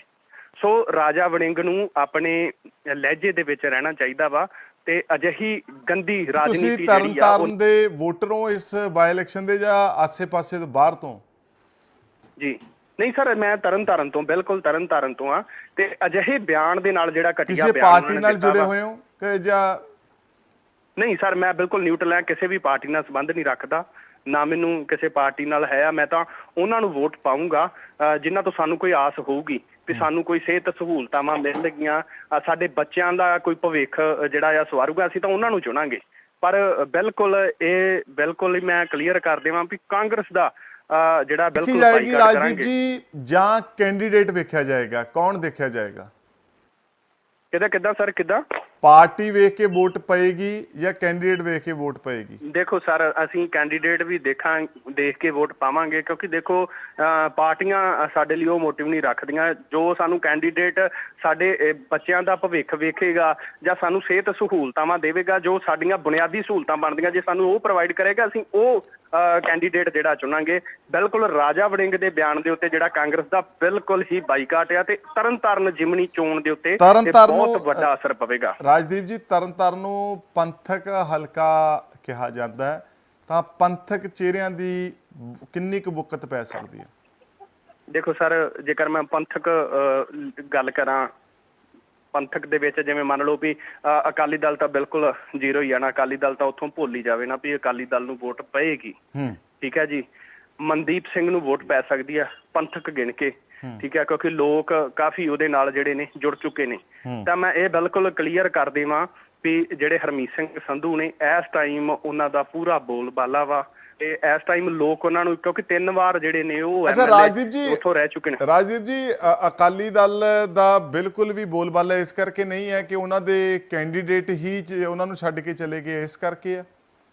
Speaker 9: ਸੋ ਰਾਜਾ ਵੜਿੰਗ ਨੂੰ ਆਪਣੇ ਲਹਿਜੇ ਦੇ ਵਿੱਚ ਰਹਿਣਾ ਚਾਹੀਦਾ ਵਾ ਤੇ ਅਜਿਹੀ ਗੰਦੀ
Speaker 6: ਤੁਸੀਂ
Speaker 9: ਰਾਜਨੀਤੀ ਜਿਹੜੀ ਆ
Speaker 6: ਤਰਨਤਾਰਨ ਦੇ ਵੋਟਰ ਇਸ ਬਾਈ ਇਲੈਕਸ਼ਨ ਦੇ ਜਾਂ ਆਸੇ-ਪਾਸੇ ਤੋਂ ਬਾਹਰ ਤੋਂ?
Speaker 9: ਜੀ। ਨਹੀਂ ਸਰ ਮੈਂ ਤਰਨਤਾਰਨ ਤੋਂ ਬਿਲਕੁਲ ਤਰਨਤਾਰਨ ਤੋਂ ਆ ਤੇ ਅਜਿਹੇ ਬਿਆਨ ਦੇ ਨਾਲ ਜਿਹੜਾ ਘਟੀਆ
Speaker 6: ਕਿਸੇ
Speaker 9: ਬਿਆਨ ਉਹਨਾਂ
Speaker 6: ਪਾਰਟੀ ਨਾਲ ਜੁੜੇ ਹੋਏ ਹੋ ਕਿ ਜਾਂ
Speaker 9: ਨਹੀਂ ਸਰ ਮੈਂ ਬਿਲਕੁਲ ਨਿਊਟਰਲ ਹਾਂ ਕਿਸੇ ਵੀ ਪਾਰਟੀ ਨਾਲ ਸੰਬੰਧ ਨਹੀਂ ਰੱਖਦਾ। ਨਾ ਮੈਨੂੰ ਕਿਸੇ ਪਾਰਟੀ ਨਾਲ ਹੈ ਆ ਮੈਂ ਤਾਂ ਉਹਨਾਂ ਨੂੰ ਵੋਟ ਪਾਉਂਗਾ ਜਿਨ੍ਹਾਂ ਤੋਂ ਸਾਨੂੰ ਕੋਈ ਆਸ ਹੋਊਗੀ ਵੀ ਸਾਨੂੰ ਕੋਈ ਸਿਹਤ ਸਹੂਲਤਾਂ ਮਿਲਣਗੀਆਂ। ਸਾਡੇ ਬੱਚਿਆਂ ਦਾ ਕੋਈ ਭਵਿੱਖ ਜਿਹੜਾ ਆ ਸਵਾਰੂਗਾ ਅਸੀਂ ਤਾਂ ਉਹਨਾਂ ਨੂੰ ਚੁਣਾਂਗੇ। ਪਰ ਬਿਲਕੁਲ ਇਹ ਬਿਲਕੁਲ ਹੀ ਮੈਂ ਕਲੀਅਰ ਕਰ ਦੇਵਾਂ ਵੀ ਕਾਂਗਰਸ ਦਾ ਜਿਹੜਾ ਬਿਲਕੁਲ
Speaker 6: ਜਾਏਗੀ ਰਾਜਦੀਪ ਜੀ ਜਾਂ ਕੈਂਡੀਡੇਟ ਵੇਖਿਆ ਜਾਏਗਾ ਕੌਣ ਦੇਖਿਆ ਜਾਏਗਾ?
Speaker 9: ਕਿਦਾਂ ਕਿਦਾਂ ਸਰ ਕਿਦਾਂ?
Speaker 6: ਪਾਰਟੀ ਵੇਖ ਕੇ ਵੋਟ ਪਏਗੀ ਜਾਂ ਕੈਂਡੀਡੇਟ ਵੇਖ ਕੇ ਵੋਟ ਪਏਗੀ?
Speaker 9: ਦੇਖੋ ਸਰ ਅਸੀਂ ਕੈਂਡੀਡੇਟ ਵੀ ਦੇਖਾਂ ਦੇਖ ਕੇ ਵੋਟ ਪਾਵਾਂਗੇ ਕਿਉਂਕਿ ਦੇਖੋ ਪਾਰਟੀਆਂ ਸਾਡੇ ਲਈ ਉਹ ਮੋਟਿਵ ਨਹੀਂ ਰੱਖਦੀਆਂ। ਜੋ ਸਾਨੂੰ ਕੈਂਡੀਡੇਟ ਸਾਡੇ ਬੱਚਿਆਂ ਦਾ ਭਵਿੱਖ ਵੇਖੇਗਾ ਜਾਂ ਸਾਨੂੰ ਸਿਹਤ ਸਹੂਲਤਾਵਾਂ ਦੇਵੇਗਾ ਜੋ ਸਾਡੀਆਂ ਬੁਨਿਆਦੀ ਸਹੂਲਤਾਂ ਬਣਦੀਆਂ ਜੇ ਸਾਨੂੰ ਉਹ ਪ੍ਰੋਵਾਈਡ ਕਰੇਗਾ ਅਸੀਂ ਉਹ ਕੈਂਡੀਡੇਟ ਜਿਹੜਾ ਚੁਣਾਂਗੇ। ਬਿਲਕੁਲ ਰਾਜਾ ਵੜਿੰਗ ਦੇ ਬਿਆਨ ਦੇ ਉੱਤੇ ਜਿਹੜਾ ਕਾਂਗਰਸ ਦਾ ਬਿਲਕੁਲ ਹੀ ਬਾਈਕਾਟ ਆ ਤੇ ਤਰਨਤਾਰਨ ਜਿਮਨੀ ਚੋਣ ਦੇ ਉੱਤੇ ਬਹੁਤ ਵੱਡਾ ਅਸਰ ਪਵੇਗਾ।
Speaker 6: ਰਾਜਦੀਪ ਜੀ ਤਰਨਤਾਰਨ ਨੂੰ ਪੰਥਕ ਹਲਕਾ ਕਿਹਾ ਜਾਂਦਾ ਹੈ। ਤਾਂ ਪੰਥਕ ਚਿਹਰਿਆਂ ਦੀ ਕਿੰਨੀ ਕੁ ਵਕਤ ਪੈ ਸਕਦੀ ਹੈ?
Speaker 9: ਦੇਖੋ ਸਰ ਜੇਕਰ ਮੈਂ ਪੰਥਕ ਗੱਲ ਕਰਾਂ ਪੰਥਕ ਦੇ ਵਿੱਚ ਜਿਵੇਂ ਮੰਨ ਲਓ ਵੀ ਅਕਾਲੀ ਦਲ ਤਾਂ ਬਿਲਕੁਲ ਜ਼ੀਰੋ ਹੀ ਆ ਨਾ ਅਕਾਲੀ ਦਲ ਤਾਂ ਉੱਥੋਂ ਭੁੱਲ ਹੀ ਜਾਵੇ ਨਾ ਵੀ ਅਕਾਲੀ ਦਲ ਨੂੰ ਵੋਟ ਪਏਗੀ।
Speaker 6: ਹੂੰ।
Speaker 9: ਠੀਕ ਹੈ ਜੀ? ਮਨਦੀਪ ਸਿੰਘ ਨੂੰ ਵੋਟ ਪੈ ਸਕਦੀ ਆ ਪੰਥਕ ਗਿਣ ਕੇ। ਠੀਕ ਹੈ ਕਿਉਂਕਿ ਲੋਕ ਕਾਫੀ ਉਹਦੇ ਨਾਲ ਜਿਹੜੇ ਨੇ ਜੁੜ ਚੁੱਕੇ ਨੇ। ਤਾਂ ਮੈਂ ਇਹ ਬਿਲਕੁਲ ਕਲੀਅਰ ਕਰ ਦੇਵਾਂ ਵੀ ਜਿਹੜੇ ਹਰਮੀਤ ਸਿੰਘ ਸੰਧੂ ਨੇ ਇਸ ਟਾਈਮ ਉਹਨਾਂ ਦਾ ਪੂਰਾ ਬੋਲ ਬਾਲਾ ਵਾ। ਤੇ ਇਸ ਟਾਈਮ ਲੋਕ ਉਹਨਾਂ ਨੂੰ ਕਿਉਂਕਿ ਤਿੰਨ ਵਾਰ ਜਿਹੜੇ ਨੇ ਉਹ
Speaker 6: ਅੱਛਾ, ਰਾਜਦੀਪ ਜੀ,
Speaker 9: ਉੱਥੋਂ ਰਹਿ ਚੁੱਕੇ ਨੇ।
Speaker 6: ਰਾਜਦੀਪ ਜੀ ਅਕਾਲੀ ਦਲ ਦਾ ਬਿਲਕੁਲ ਵੀ ਬੋਲਬਾਲਾ ਇਸ ਕਰਕੇ ਨਹੀਂ ਹੈ ਕਿ ਉਹਨਾਂ ਦੇ ਕੈਂਡੀਡੇਟ ਹੀ ਉਹਨਾਂ ਨੂੰ ਛੱਡ ਕੇ ਚਲੇ ਗਏ ਇਸ ਕਰਕੇ ਹੈ।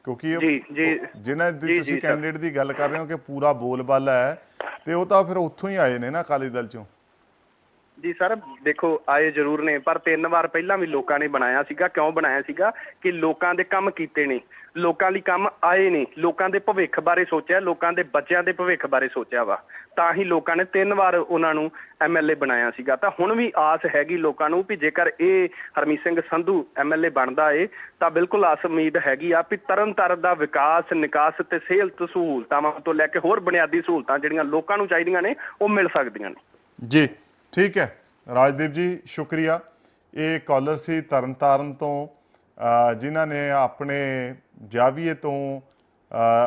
Speaker 6: ਕਿਉਂਕਿ
Speaker 9: ਜੀ, ਜੀ।
Speaker 6: ਜਿਨ੍ਹਾਂ ਦੀ ਤੁਸੀਂ। ਕੈਂਡੀਡੇਟ ਦੀ ਗੱਲ ਕਰ ਰਹੇ ਹੋ ਕਿ ਪੂਰਾ ਬੋਲਬਾਲਾ ਹੈ ਤੇ ਉਹ ਤਾਂ ਫਿਰ ਉੱਥੋਂ ਹੀ ਆਏ ਨੇ ਨਾ ਅਕਾਲੀ ਦਲ ਚੋਂ।
Speaker 9: ਜੀ ਸਰ ਦੇਖੋ ਆਏ ਜ਼ਰੂਰ ਨੇ ਪਰ ਤਿੰਨ ਵਾਰ ਪਹਿਲਾਂ ਵੀ ਲੋਕਾਂ ਨੇ ਬਣਾਇਆ ਸੀਗਾ। ਕਿਉਂ ਬਣਾਇਆ ਸੀਗਾ? ਕਿ ਲੋਕਾਂ ਦੇ ਕੰਮ ਕੀਤੇ ਨੇ। ਲੋਕਾਂ ਲਈ ਕੰਮ ਆਏ ਨੇ। ਲੋਕਾਂ ਦੇ ਭਵਿੱਖ ਬਾਰੇ ਸੋਚਿਆ, ਲੋਕਾਂ ਦੇ ਬੱਚਿਆਂ ਦੇ ਭਵਿੱਖ ਬਾਰੇ ਸੋਚਿਆ ਵਾ। ਤਾਂ ਹੀ ਲੋਕਾਂ ਨੇ ਤਿੰਨ ਵਾਰ ਉਹਨਾਂ ਨੂੰ ਐਮਐਲਏ ਬਣਾਇਆ ਸੀਗਾ। ਤਾਂ ਹੁਣ ਵੀ ਆਸ ਹੈਗੀ ਲੋਕਾਂ ਨੂੰ ਵੀ ਜੇਕਰ ਇਹ ਹਰਮੀਤ ਸਿੰਘ ਸੰਧੂ ਐਮਐਲਏ ਬਣਦਾ ਏ, ਤਾਂ ਬਿਲਕੁਲ ਆਸ ਉਮੀਦ ਹੈਗੀ ਆ ਵੀ ਤਰਨਤਾਰਨ ਦਾ ਵਿਕਾਸ, ਨਿਕਾਸ ਤੇ ਸਿਹਤ ਸਹੂਲਤਾਂ ਤੋਂ ਲੈ ਕੇ ਹੋਰ ਬੁਨਿਆਦੀ ਸਹੂਲਤਾਂ ਜਿਹੜੀਆਂ ਲੋਕਾਂ ਨੂੰ ਚਾਹੀਦੀਆਂ ਨੇ, ਉਹ ਮਿਲ ਸਕਦੀਆਂ ਨੇ।
Speaker 6: ਜੀ, ਠੀਕ ਹੈ। ਰਾਜਦੀਪ ਜੀ, ਸ਼ੁਕਰੀਆ। ਇਹ ਕਾਲਰ ਸੀ ਤਰਨਤਾਰਨ ਤੋਂ ਜਿਨ੍ਹਾਂ ਨੇ ਆਪਣੇ ਜਾਵੀਏ ਤੋਂ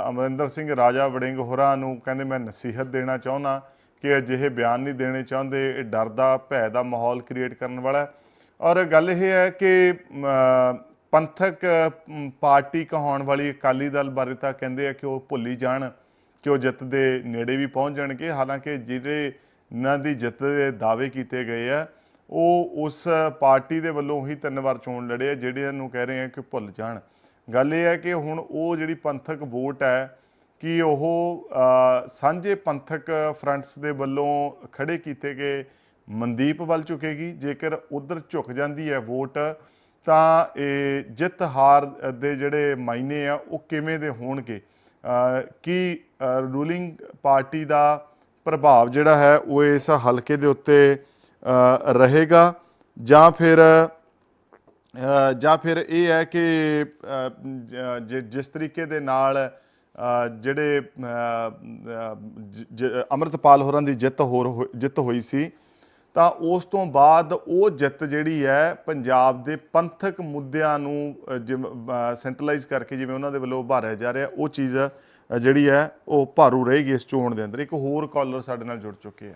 Speaker 6: ਅਮਰਿੰਦਰ ਸਿੰਘ ਰਾਜਾ ਵੜਿੰਗ ਹੋਰਾਂ ਨੂੰ ਕਹਿੰਦੇ ਮੈਂ ਨਸੀਹਤ ਦੇਣਾ ਚਾਹੁੰਦਾ ਕਿ ਅਜਿਹੇ ਬਿਆਨ ਨਹੀਂ ਦੇਣੇ ਚਾਹੁੰਦੇ, ਇਹ ਡਰ ਦਾ, ਭੈ ਦਾ ਮਾਹੌਲ ਕ੍ਰੀਏਟ ਕਰਨ ਵਾਲਾ ਔਰ ਗੱਲ ਇਹ ਹੈ ਕਿ ਪੰਥਕ ਪਾਰਟੀ ਕਹਾਉਣ ਵਾਲੀ ਅਕਾਲੀ ਦਲ ਬਾਰੇ ਤਾਂ ਕਹਿੰਦੇ ਆ ਕਿ ਉਹ ਭੁੱਲੀ ਜਾਣ, ਕਿ ਉਹ ਜਿੱਤ ਦੇ ਨੇੜੇ ਵੀ ਪਹੁੰਚ ਜਾਣਗੇ। ਹਾਲਾਂਕਿ ਜਿਹੜੇ ਇਹਨਾਂ ਦੀ ਜਿੱਤ ਦੇ ਦਾਅਵੇ ਕੀਤੇ ਗਏ ਆ ਉਹ ਉਸ ਪਾਰਟੀ ਦੇ ਵੱਲੋਂ ਹੀ ਤਿੰਨ ਵਾਰ ਚੋਣ ਲੜੇ ਆ ਜਿਹੜਿਆਂ ਨੂੰ ਕਹਿ ਰਹੇ ਆ ਕਿ ਭੁੱਲ ਜਾਣ। ਗੱਲ ਇਹ ਹੈ ਕਿ ਹੁਣ ਉਹ ਜਿਹੜੀ ਪੰਥਕ ਵੋਟ ਹੈ, ਕਿ ਉਹ ਸਾਂਝੇ ਪੰਥਕ ਫਰੰਟਸ ਦੇ ਵੱਲੋਂ ਖੜੇ ਕੀਤੇ ਗਏ ਮਨਦੀਪ ਵੱਲ ਝੁਕੇਗੀ। ਜੇਕਰ ਉਧਰ ਝੁਕ ਜਾਂਦੀ ਹੈ ਵੋਟ, ਤਾਂ ਇਹ ਜਿੱਤ ਹਾਰ ਦੇ ਜਿਹੜੇ ਮਾਇਨੇ ਆ, ਉਹ ਕਿਵੇਂ ਦੇ ਹੋਣਗੇ? ਕੀ ਰੂਲਿੰਗ ਪਾਰਟੀ ਦਾ ਪ੍ਰਭਾਵ ਜਿਹੜਾ ਹੈ, ਉਹ ਇਸ ਹਲਕੇ ਦੇ ਉੱਤੇ ਰਹੇਗਾ ਜਾਂ ਫਿਰ ਜਾਂ ਫਿਰ ਇਹ ਹੈ ਕਿ ਜਿਸ ਤਰੀਕੇ ਦੇ ਨਾਲ ਜਿਹੜੇ ਅ, ਅੰਮ੍ਰਿਤਪਾਲ ਹੋਰਾਂ ਦੀ ਜਿੱਤ ਹੋਰ ਹੋ- ਜਿੱਤ ਹੋਈ ਸੀ ਤਾਂ ਉਸ ਤੋਂ ਬਾਅਦ ਉਹ ਜਿੱਤ ਜਿਹੜੀ ਹੈ ਪੰਜਾਬ ਦੇ ਪੰਥਕ ਮੁੱਦਿਆਂ ਨੂੰ ਸੈਂਟਰਲਾਈਜ਼ ਕਰਕੇ ਜਿਵੇਂ ਉਹਨਾਂ ਦੇ ਵੱਲੋਂ ਉਭਾਰਿਆ ਜਾ ਰਿਹਾ ਉਹ ਚੀਜ਼ ਜਿਹੜੀ ਹੈ ਉਹ ਭਾਰੂ ਰਹੇਗੀ ਇਸ ਚੋਣ ਦੇ ਅੰਦਰ ਇੱਕ ਹੋਰ ਕਾਲਰ ਸਾਡੇ ਨਾਲ ਜੁੜ ਚੁੱਕੇ ਆ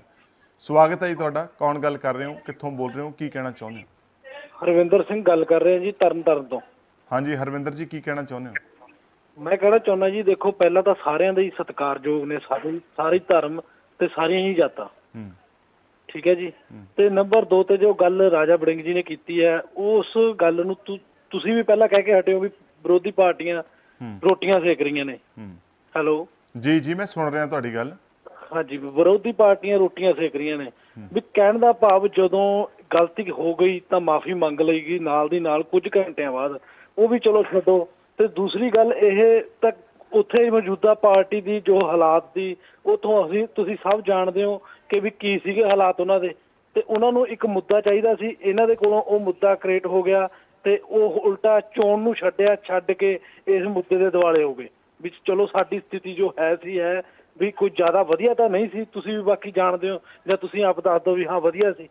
Speaker 6: ਸਵਾਗਤ ਹੈ ਜੀ ਤੁਹਾਡਾ। ਕੌਣ ਗੱਲ ਕਰ ਰਹੇ ਹੋ? ਕਿੱਥੋਂ ਬੋਲ ਰਹੇ ਹੋ? ਕੀ ਕਹਿਣਾ ਚਾਹੁੰਦੇ ਹੋ?
Speaker 10: ਹਰਵਿੰਦਰ ਸਿੰਘ ਗੱਲ ਕਰ ਰਹੇ ਹਾਂ ਜੀ ਤਰਨਤਾਰਨ ਤੋਂ।
Speaker 6: ਹਾਂਜੀ ਹਰਵਿੰਦਰ ਜੀ ਕੀ ਕਹਿਣਾ ਚਾਹੁੰਦੇ ਹੋ?
Speaker 10: ਮੈਂ ਕਹਿਣਾ ਚਾਹੁੰਦਾ ਜੀ ਦੇਖੋ ਪਹਿਲਾਂ ਤਾਂ ਸਾਰਿਆਂ ਦੇ ਹੀ ਸਤਿਕਾਰਯੋਗ ਨੇ ਸਾਰੇ ਸਾਰੇ ਧਰਮ ਤੇ ਸਾਰੀਆਂ ਹੀ ਜਾਤਾਂ।
Speaker 6: ਹੂੰ।
Speaker 10: ਠੀਕ ਹੈ ਜੀ? ਤੇ ਨੰਬਰ 2 ਤੇ ਜੋ ਗੱਲ ਰਾਜਾ ਬੜਿੰਗ ਜੀ ਨੇ ਕੀਤੀ ਹੈ ਉਸ ਗੱਲ ਨੂੰ ਤੁਸੀਂ ਵੀ ਪਹਿਲਾਂ ਕਹਿ ਕੇ ਹਟੇ ਹੋ ਵੀ ਵਿਰੋਧੀ ਪਾਰਟੀਆਂ। ਰੋਟੀਆਂ ਸੇਕ ਰਹੀਆਂ ਨੇ। ਹੈਲੋ?
Speaker 6: ਜੀ ਜੀ ਮੈਂ ਸੁਣ ਰਿਹਾ ਤੁਹਾਡੀ ਗੱਲ।
Speaker 10: ਹਾਂਜੀ ਵਿਰੋਧੀ ਪਾਰਟੀਆਂ ਰੋਟੀਆਂ ਸੇਕ ਰਹੀਆਂ ਨੇ। ਵੀ ਕਹਿਣ ਦਾ ਭਾਵ ਜਦੋਂ ਗਲਤੀ ਹੋ ਗਈ ਤਾਂ ਮਾਫੀ ਮੰਗ ਲਈਗੀ ਨਾਲ ਦੀ ਨਾਲ ਕੁਝ ਘੰਟਿਆਂ ਬਾਅਦ। ਉਹ ਵੀ ਚਲੋ ਛੱਡੋ। ਤੇ ਦੂਸਰੀ ਗੱਲ ਇਹ ਤਾਂ ਉੱਥੇ ਮੌਜੂਦਾ ਪਾਰਟੀ ਦੀ ਜੋ ਹਾਲਾਤ ਦੀ ਉਥੋਂ ਅਸੀਂ ਤੁਸੀਂ ਸਭ ਜਾਣਦੇ ਹੋ ਕਿ ਵੀ ਕੀ ਸੀਗੇ ਹਾਲਾਤ ਉਹਨਾਂ ਦੇ। ਤੇ ਉਹਨਾਂ ਨੂੰ ਇੱਕ ਮੁੱਦਾ ਚਾਹੀਦਾ ਸੀ ਇਹਨਾਂ ਦੇ ਕੋਲੋਂ ਉਹ ਮੁੱਦਾ ਕ੍ਰੀਏਟ ਹੋ ਗਿਆ ਤੇ ਉਹ ਉਲਟਾ ਚੋਣ ਨੂੰ ਛੱਡਿਆ ਛੱਡ ਕੇ ਇਸ ਮੁੱਦੇ ਦੇ ਦਿਵਾਲੇ ਹੋ ਗਏ। ਵੀ ਚਲੋ ਸਾਡੀ ਸਥਿਤੀ ਜੋ ਹੈ ਸੀ ਹੈ ਵੀ ਕੋਈ ਜ਼ਿਆਦਾ ਵਧੀਆ ਤਾਂ ਨਹੀਂ ਸੀ ਤੁਸੀਂ ਵੀ ਬਾਕੀ ਜਾਣਦੇ ਹੋ ਜਾਂ ਤੁਸੀਂ ਆਪ ਦੱਸ ਦਿਓ ਵੀ ਹਾਂ ਵਧੀਆ ਸੀ।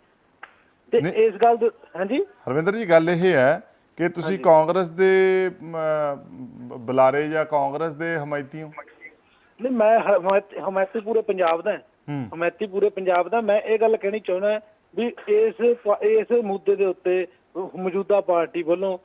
Speaker 10: ਤੇ। ਇਸ ਗੱਲ ਦੇ ਹਾਂਜੀ?
Speaker 6: ਹਰਵਿੰਦਰ ਜੀ ਗੱਲ ਇਹ ਹੈ ਕਿ ਤੁਸੀਂ ਕਾਂਗਰਸ ਦੇ ਬੁਲਾਰੇ ਜਾਂ ਕਾਂਗਰਸ ਦੇ ਹਮਾਇਤੀ ਹੋ?
Speaker 10: ਨਹੀਂ ਮੈਂ ਹਮਾਇਤ ਪੂਰੇ ਪੰਜਾਬ ਦਾ ਹਮਾਇਤੀ ਪੂਰੇ ਪੰਜਾਬ ਦਾ ਮੈਂ ਇਹ ਗੱਲ ਕਹਿਣੀ ਚਾਹੁੰਦਾ ਵੀ ਇਸ ਇਸ ਮੁੱਦੇ ਦੇ ਉੱਤੇ ਮੌਜੂਦਾ ਪਾਰਟੀ ਵੱਲੋਂ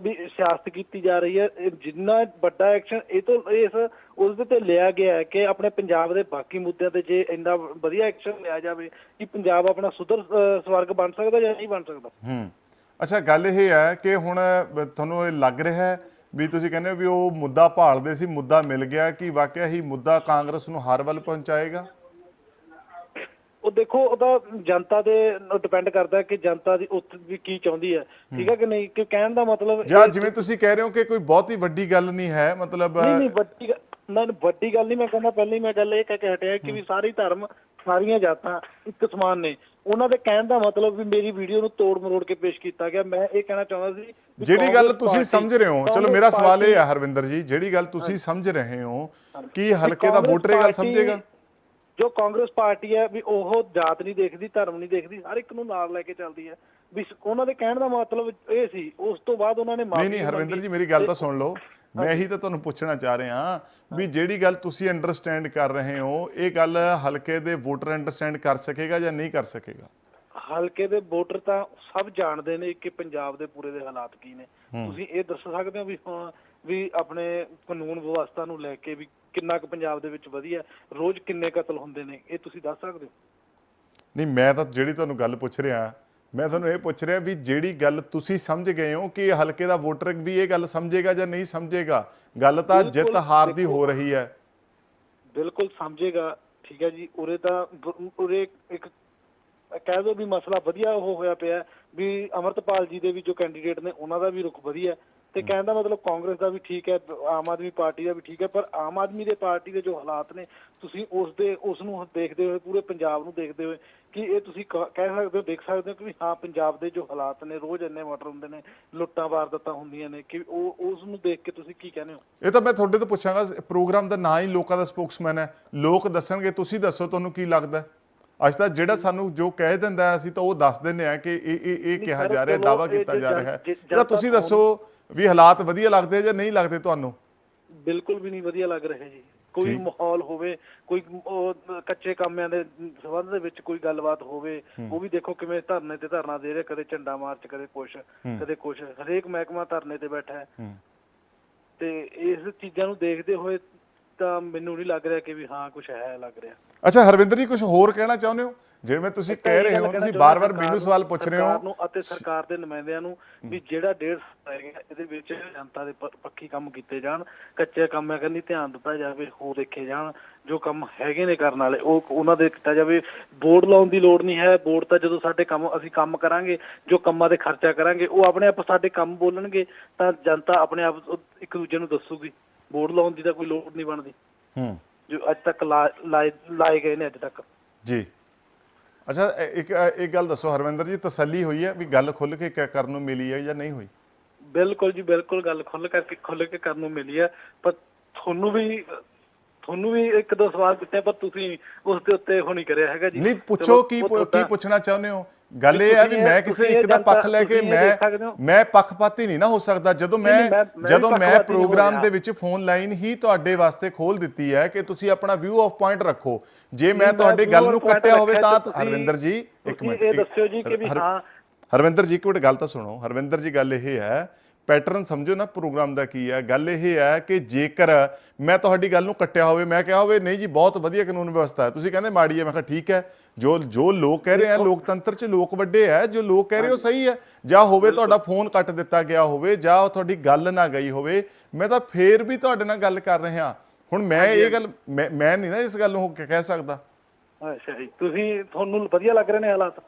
Speaker 10: ਵੀ ਸਿਆਸਤ ਕੀਤੀ ਜਾ ਰਹੀ ਹੈ ਜਿੰਨਾ ਵੱਡਾ ਐਕਸ਼ਨ ਇਹ ਤੋਂ ਇਸ, ਉਸ ਦੇ ਤੇ ਲਿਆ ਗਿਆ ਹੈ ਕਿ ਆਪਣੇ ਪੰਜਾਬ ਦੇ ਬਾਕੀ ਮੁੱਦਿਆਂ ਤੇ ਜੇ ਇੰਨਾ ਵਧੀਆ ਐਕਸ਼ਨ ਲਿਆ ਜਾਵੇ ਕਿ ਪੰਜਾਬ ਆਪਣਾ ਸੁਧਰ ਸਵਰਗ ਬਣ ਸਕਦਾ ਜਾਂ ਨਹੀਂ ਬਣ ਸਕਦਾ।
Speaker 6: ਹੂੰ। ਅੱਛਾ, ਗੱਲ ਇਹ ਹੈ ਕਿ ਹੁਣ ਤੁਹਾਨੂੰ ਇਹ ਲੱਗ ਰਿਹਾ ਹੈ ਵੀ ਤੁਸੀਂ ਕਹਿੰਦੇ ਹੋ ਵੀ ਉਹ ਮੁੱਦਾ ਭਾਲਦੇ ਸੀ, ਮੁੱਦਾ ਮਿਲ ਗਿਆ ਕਿ ਵਾਕਿਆ ਹੀ ਮੁੱਦਾ ਕਾਂਗਰਸ ਨੂੰ ਹਾਰ ਵੱਲ ਪਹੁੰਚਾਏਗਾ?
Speaker 10: ਉਹ ਦੇਖੋ ਉਹਦਾ ਜਨਤਾ ਦੇ ਡਿਪੈਂਡ ਕਰਦਾ ਹੈ ਕਿ ਜਨਤਾ ਦੀ ਉੱਥੇ ਵੀ ਕੀ ਚਾਹੁੰਦੀ ਹੈ। ਠੀਕ ਹੈ ਕਿ ਨਹੀਂ? ਕਿ ਕਹਿਣ ਦਾ ਮਤਲਬ
Speaker 6: ਜਾਂ ਜਿਵੇਂ ਤੁਸੀਂ ਕਹਿ ਰਹੇ ਹੋ ਕਿ ਕੋਈ ਬਹੁਤੀ ਵੱਡੀ ਗੱਲ ਨਹੀਂ ਹੈ ਮਤਲਬ
Speaker 10: ਨਹੀਂ ਨਹੀਂ ਵੱਡੀ ਨਾ ਵੱਡੀ ਗੱਲ ਨਹੀਂ ਮੈਂ ਕਹਿੰਦਾ ਪਹਿਲਾਂ ਹੀ ਮੈਂ ਗੱਲ ਇਹ ਕਹਿ ਕੇ ਹਟਿਆ ਕਿ ਵੀ ਸਾਰੇ ਧਰਮ ਸਾਰੀਆਂ ਜਾਤਾਂ ਇੱਕ ਸਮਾਨ ਨੇ। ਉਹਨਾਂ ਦੇ ਕਹਿਣ ਦਾ ਮਤਲਬ ਵੀ ਮੇਰੀ ਵੀਡੀਓ ਨੂੰ ਤੋੜ ਮਰੋੜ ਕੇ ਪੇਸ਼ ਕੀਤਾ ਗਿਆ। ਮੈਂ ਇਹ ਕਹਿਣਾ ਚਾਹੁੰਦਾ ਸੀ
Speaker 6: ਜਿਹੜੀ ਗੱਲ ਤੁਸੀਂ ਸਮਝ ਰਹੇ ਹੋ ਚਲੋ ਮੇਰਾ ਸਵਾਲ ਇਹ ਹੈ ਹਰਵਿੰਦਰ ਜੀ ਜਿਹੜੀ ਗੱਲ ਤੁਸੀਂ ਸਮਝ ਰਹੇ ਹੋ ਕੀ ਹਲਕੇ ਦਾ ਵੋਟਰ ਇਹ ਗੱਲ ਸਮਝੇਗਾ?
Speaker 10: ਜੋ ਕਾਂਗਰਸ ਪਾਰਟੀ ਹੈ ਵੀ ਉਹ ਜਾਤ ਨਹੀਂ ਦੇਖਦੀ ਧਰਮ ਨਹੀਂ ਦੇਖਦੀ ਹਰ ਇੱਕ ਨੂੰ ਨਾਲ ਲੈ ਕੇ ਚੱਲਦੀ ਹੈ। ਵੀ ਉਹਨਾਂ ਦੇ ਕਹਿਣ ਦਾ ਮਤਲਬ ਇਹ ਸੀ ਉਸ ਤੋਂ ਬਾਅਦ ਉਹਨਾਂ ਨੇ
Speaker 6: ਨਹੀਂ ਨਹੀਂ ਹਰਵਿੰਦਰ। ਜੀ ਮੇਰੀ ਗੱਲ ਤਾਂ
Speaker 10: ਤੇ-
Speaker 6: ਸੁਣ ਲਓ। ਮੈਂ ਇਹੀ ਤਾਂ ਤੁਹਾਨੂੰ ਪੁੱਛਣਾ ਚਾਹ ਰਿਹਾ ਵੀ ਜਿਹੜੀ ਗੱਲ ਤੁਸੀਂ ਅੰਡਰਸਟੈਂਡ ਕਰ ਰਹੇ ਹੋ ਇਹ ਗੱਲ ਹਲਕੇ ਦੇ ਵੋਟਰ ਅੰਡਰਸਟੈਂਡ ਕਰ ਸਕੇਗਾ ਜਾਂ ਨਹੀਂ ਕਰ ਸਕੇਗਾ?
Speaker 10: ਹਲਕੇ ਦੇ ਵੋਟਰ ਤਾਂ ਸਭ ਜਾਣਦੇ ਨੇ ਕਿ ਪੰਜਾਬ ਦੇ ਪੂਰੇ ਦੇ ਹਾਲਾਤ ਕੀ ਨੇ। ਤੁਸੀਂ ਇਹ ਦੱਸ ਸਕਦੇ ਹੋ ਵੀ ਹਾਂ ਵੀ ਆਪਣੇ ਕਾਨੂੰਨ ਵਿਵਸਥਾ ਨੂੰ ਲੈ ਕੇ ਵੀ ਕਿੰਨਾ ਕੁ ਪੰਜਾਬ ਦੇ ਵਿੱਚ ਵਧੀਆ ਰੋਜ਼ ਕਿੰਨੇ ਕਤਲ ਹੁੰਦੇ ਨੇ ਇਹ ਤੁਸੀਂ ਦੱਸ ਸਕਦੇ ਹੋ?
Speaker 6: ਨਹੀਂ ਮੈਂ ਤਾਂ ਜਿਹੜੀ ਤੁਹਾਨੂੰ ਗੱਲ ਪੁੱਛ ਰਿਹਾ ਮੈਂ ਤੁਹਾਨੂੰ ਇਹ ਪੁੱਛ ਰਿਹਾ ਵੀ ਜਿਹੜੀ ਗੱਲ ਤੁਸੀਂ ਸਮਝ ਗਏ ਹੋ ਕਿ ਹਲਕੇ ਦਾ ਵੋਟਰ ਵੀ ਇਹ ਗੱਲ ਸਮਝੇਗਾ ਜਾਂ ਨਹੀਂ ਸਮਝੇਗਾ? ਗੱਲ ਤਾਂ ਜਿੱਤ ਹਾਰ ਦੀ। ਹੋ ਰਹੀ ਹੈ।
Speaker 10: ਬਿਲਕੁਲ ਸਮਝੇਗਾ ਠੀਕ ਹੈ ਜੀ ਉਰੇ ਤਾਂ ਉਰੇ ਇੱਕ ਕਹਿ ਦੋ ਵੀ ਮਸਲਾ ਵਧੀਆ ਉਹ ਹੋਇਆ ਪਿਆ ਵੀ ਅਮਰਤਪਾਲ ਜੀ ਦੇ ਵੀ ਜੋ ਕੈਂਡੀਡੇਟ ਨੇ ਉਹਨਾਂ ਦਾ ਵੀ ਰੁਖ ਵਧੀਆ ਤੇ ਕਹਿਣ ਦਾ ਮਤਲਬ ਕਾਂਗਰਸ ਦਾ ਵੀ ਠੀਕ ਹੈ ਆਮ ਆਦਮੀ ਪਾਰਟੀ ਦਾ ਵੀ ਠੀਕ ਹੈ ਪਰ ਆਮ ਆਦਮੀ ਦੇ ਪਾਰਟੀ ਦੇ ਜੋ ਹਾਲਾਤ ਨੇ ਤੁਸੀਂ ਉਸ ਦੇ ਉਸ ਨੂੰ ਦੇਖਦੇ ਹੋਏ ਪੂਰੇ ਪੰਜਾਬ ਨੂੰ ਦੇਖਦੇ ਹੋਏ ਕਿ ਇਹ ਤੁਸੀਂ ਕਹਿ ਸਕਦੇ ਹੋ ਦੇਖ ਸਕਦੇ ਹੋ ਕਿ ਵੀ ਹਾਂ ਪੰਜਾਬ ਦੇ ਜੋ ਹਾਲਾਤ ਨੇ ਰੋਜ਼ ਇੰਨੇ ਮਰਡਰ ਹੁੰਦੇ ਨੇ ਲੁੱਟਾਂ ਵਾਰਦਾਤਾਂ ਹੁੰਦੀਆਂ ਨੇ ਕਿ ਉਹ ਉਸ ਨੂੰ ਦੇਖ ਕੇ ਤੁਸੀਂ ਕੀ ਕਹਿੰਦੇ ਹੋ?
Speaker 6: ਇਹ ਤਾਂ ਮੈਂ ਤੁਹਾਡੇ ਤੋਂ ਪੁੱਛਾਂਗਾ ਪ੍ਰੋਗਰਾਮ ਦਾ ਨਾਂ ਹੀ ਲੋਕਾਂ ਦਾ ਸਪੋਕਸਮੈਨ ਹੈ। ਲੋਕ ਦੱਸਣਗੇ ਤੁਸੀਂ ਦੱਸੋ ਤੁਹਾਨੂੰ ਕੀ ਲੱਗਦਾ ਹੈ? ਅੱਜ ਤਾਂ ਜਿਹੜਾ ਸਾਨੂੰ ਜੋ ਕਹਿ ਦਿੰਦਾ ਅਸੀਂ ਤਾਂ ਉਹ ਦੱਸ ਦਿੰਦੇ ਆ ਕਿ ਇਹ ਇਹ ਇਹ ਕਿਹਾ ਜਾ ਰਿਹਾ ਦਾਵਾ ਕੀਤਾ
Speaker 10: ਜੇ
Speaker 6: ਰਿਹਾ। ਹੈ
Speaker 10: ਜੇ
Speaker 6: ਇਹਦਾ ਤੁਸੀਂ ਦੱਸੋ ਵੀ ਹਾਲਾਤ ਵਧੀਆ ਲੱਗਦੇ ਜਾਂ ਨਹੀਂ ਲੱਗਦੇ ਤੁਹਾਨੂੰ?
Speaker 10: ਬਿਲਕੁਲ ਵੀ ਨਹੀਂ ਵਧੀਆ ਲੱਗ ਰਿਹਾ ਜੀ। ਕੋਈ। ਮਾਹੌਲ ਹੋਵੇ ਕੋਈ ਕੱਚੇ ਕਾਮਿਆਂ ਦੇ ਸੰਬੰਧ ਦੇ ਵਿੱਚ ਕੋਈ ਗੱਲਬਾਤ ਹੋਵੇ ਉਹ ਵੀ ਦੇਖੋ ਕਿਵੇਂ ਧਰਨੇ ਤੇ ਧਰਨਾ ਦੇ ਰਹੇ ਕਦੇ ਝੰਡਾ ਮਾਰਚ ਕਦੇ ਕੁਛ ਕਦੇ ਕੁਛ। ਹਰੇਕ ਮਹਿਕਮਾ ਧਰਨੇ ਤੇ ਬੈਠਾ ਹੂੰ। ਤੇ ਇਸ ਚੀਜ਼ਾਂ ਨੂੰ ਦੇਖਦੇ ਹੋਏ ਤਾਂ ਮੈਨੂੰ ਨਹੀਂ ਲੱਗ ਰਿਹਾ ਕਿ ਵੀ ਹਾਂ ਕੁਝ ਹੈ ਲੱਗ ਰਿਹਾ।
Speaker 6: ਅੱਛਾ ਹਰਵਿੰਦਰ ਜੀ ਕੁਝ ਹੋਰ ਕਹਿਣਾ ਚਾਹੁੰਦੇ ਹੋ? ਜਿਵੇਂ ਤੁਸੀਂ
Speaker 10: ਤਾਂ
Speaker 6: ਕਹਿ ਰਹੇ ਹੋ ਤੁਸੀਂ ਬਾਰ-ਬਾਰ ਮੈਨੂੰ ਸਵਾਲ ਪੁੱਛ ਰਹੇ ਹੋ।
Speaker 10: ਨੂੰ ਅਤੇ ਸਰਕਾਰ ਦੇ ਨੁਮਾਇੰਦਿਆਂ ਨੂੰ ਵੀ ਜਿਹੜਾ ਡੇਢ ਸਾਲ ਇਹਦੇ ਵਿੱਚ ਜਨਤਾ ਦੇ ਪ- ਪੱਖੀ ਕੰਮ ਕੀਤੇ ਜਾਣ ਕੱਚੇ ਕੰਮਾਂ ਕੰਨੀ ਧਿਆਨ ਦਿੱਤਾ ਜਾਵੇ ਹੋ ਦੇਖੇ ਜਾਣ ਜੋ ਕੰਮ ਹੈਗੇ ਨੇ ਕਰਨ ਵਾਲੇ ਉਹ ਉਹਨਾਂ ਦੇ ਕੀਤਾ ਜਾਵੇ। ਬੋਰਡ ਲਾਉਣ ਦੀ ਲੋੜ ਨਹੀਂ ਹੈ ਬੋਰਡ ਤਾਂ ਜਦੋਂ ਸਾਡੇ ਕੰਮ ਅਸੀਂ ਕੰਮ ਕਰਾਂਗੇ ਜੋ ਕੰਮਾਂ ਦੇ ਖਰਚਾ ਕਰਾਂਗੇ ਉਹ ਆਪਣੇ ਆਪ ਸਾਡੇ ਕੰਮ ਬੋਲਣਗੇ ਤਾਂ ਜਨਤਾ ਆਪਣੇ ਆਪ ਇੱਕ ਦੂਜੇ ਨੂੰ ਦੱਸੂਗੀ। ਬੋਰਡ ਲਾਉਣ ਦੀ ਤਾਂ ਕੋਈ ਲੋੜ ਨਹੀਂ ਬਣਦੀ।
Speaker 6: ਹੂੰ।
Speaker 10: ਜੋ ਅੱਜ ਤੱਕ ਲਾਏ ਗਏ ਨੇ ਅੱਜ ਤੱਕ।
Speaker 6: ਜੀ। ਅੱਛਾ ਇੱਕ ਇੱਕ ਗੱਲ ਦੱਸੋ ਹਰਵਿੰਦਰ ਜੀ ਤਸੱਲੀ ਹੋਈ ਹੈ ਵੀ ਗੱਲ ਖੁੱਲ ਕੇ ਕ- ਕਰਨ ਨੂੰ ਮਿਲੀ ਹੈ ਜਾਂ ਨਹੀਂ ਹੋਈ?
Speaker 10: ਬਿਲਕੁਲ ਜੀ ਬਿਲਕੁਲ ਗੱਲ ਖੁੱਲ ਕਰਕੇ ਖੁੱਲ ਕੇ ਕਰਨ ਨੂੰ ਮਿਲੀ ਹੈ। ਪਰ ਤੁਹਾਨੂੰ ਵੀ ਤੁਹਾਨੂੰ ਵੀ ਇੱਕ ਦੋ ਸਵਾਲ ਪੁੱਛੇ ਪਰ ਤੁਸੀਂ ਉਸ ਦੇ ਉੱਤੇ ਉਹ ਨਹੀਂ ਕਰਿਆ ਹੈਗਾ ਜੀ।
Speaker 6: ਨਹੀਂ ਪੁੱਛੋ ਕੀ ਕੀ ਪੁੱਛਣਾ ਚਾਹੁੰਦੇ ਹੋ? ਗੱਲ ਇਹ ਹੈ ਵੀ ਮੈਂ ਕਿਸੇ ਇੱਕ ਦਾ ਪੱਖ ਲੈ ਕੇ ਮੈਂ। ਮੈਂ ਪੱਖਪਾਤੀ ਨਹੀਂ ਨਾ ਹੋ ਸਕਦਾ। ਜਦੋਂ ਮੈਂ ਜਦੋਂ ਮੈਂ ਪ੍ਰੋਗਰਾਮ। ਦੇ ਵਿੱਚ ਫੋਨ ਲਾਈਨ ਹੀ ਤੁਹਾਡੇ ਵਾਸਤੇ ਖੋਲ ਦਿੱਤੀ ਹੈ ਕਿ ਤੁਸੀਂ ਆਪਣਾ ਵਿਊ ਆਫ ਪੁਆਇੰਟ ਰੱਖੋ। ਜੇ ਮੈਂ ਤੁਹਾਡੀ ਗੱਲ ਨੂੰ ਕੱਟਿਆ ਹੋਵੇ ਤਾਂ ਹਰਵਿੰਦਰ ਜੀ ਇੱਕ ਮਿੰਟ
Speaker 10: ਇਹ ਦੱਸਿਓ ਜੀ ਕਿ ਵੀ ਹਾਂ।
Speaker 6: ਹਰਵਿੰਦਰ ਜੀ ਇੱਕ ਮਿੰਟ ਗੱਲ ਤਾਂ ਸੁਣੋ। ਹਰਵਿੰਦਰ ਜੀ ਗੱਲ ਇਹ ਹੈ ਪੈਟਰਨ ਸਮਝੋ ਨਾ ਪ੍ਰੋਗਰਾਮ ਦਾ ਕੀ ਹੈ। ਗੱਲ ਇਹ ਹੈ ਕਿ ਜੇਕਰ ਮੈਂ ਤੁਹਾਡੀ ਗੱਲ ਨੂੰ ਕੱਟਿਆ ਹੋਵੇ ਮੈਂ ਕਿਹਾ ਹੋਵੇ ਨਹੀਂ ਜੀ ਬਹੁਤ ਵਧੀਆ ਕਾਨੂੰਨ ਵਿਵਸਥਾ ਹੈ। ਤੁਸੀਂ ਕਹਿੰਦੇ ਮਾੜੀ ਹੈ ਮੈਂ ਕਿਹਾ ਠੀਕ ਹੈ। ਜੋ ਜੋ ਲੋਕ ਕਹਿ ਰਹੇ ਆ ਲੋਕਤੰਤਰ 'ਚ ਲੋਕ ਵੱਡੇ ਹੈ ਜੋ ਲੋਕ ਕਹਿ ਰਹੇ ਹੋ ਸਹੀ ਹੈ। ਜਾਂ ਹੋਵੇ ਤੁਹਾਡਾ ਫੋਨ ਕੱਟ ਦਿੱਤਾ ਗਿਆ ਹੋਵੇ ਜਾਂ ਤੁਹਾਡੀ ਗੱਲ ਨਾ ਗਈ ਹੋਵੇ ਮੈਂ ਤਾਂ ਫੇਰ ਵੀ ਤੁਹਾਡੇ ਨਾਲ ਗੱਲ ਕਰ ਰਿਹਾ। ਹੁਣ ਮੈਂ ਇਹ ਗੱਲ ਮੈਂ ਮੈਂ ਨਹੀਂ ਨਾ ਇਸ ਗੱਲ ਨੂੰ ਕਹਿ ਸਕਦਾ।
Speaker 10: ਅੱਛਾ ਜੀ ਤੁਸੀਂ ਤੁਹਾਨੂੰ ਵਧੀਆ ਲੱਗ ਰਹੇ ਨੇ ਹਾਲਾਤ?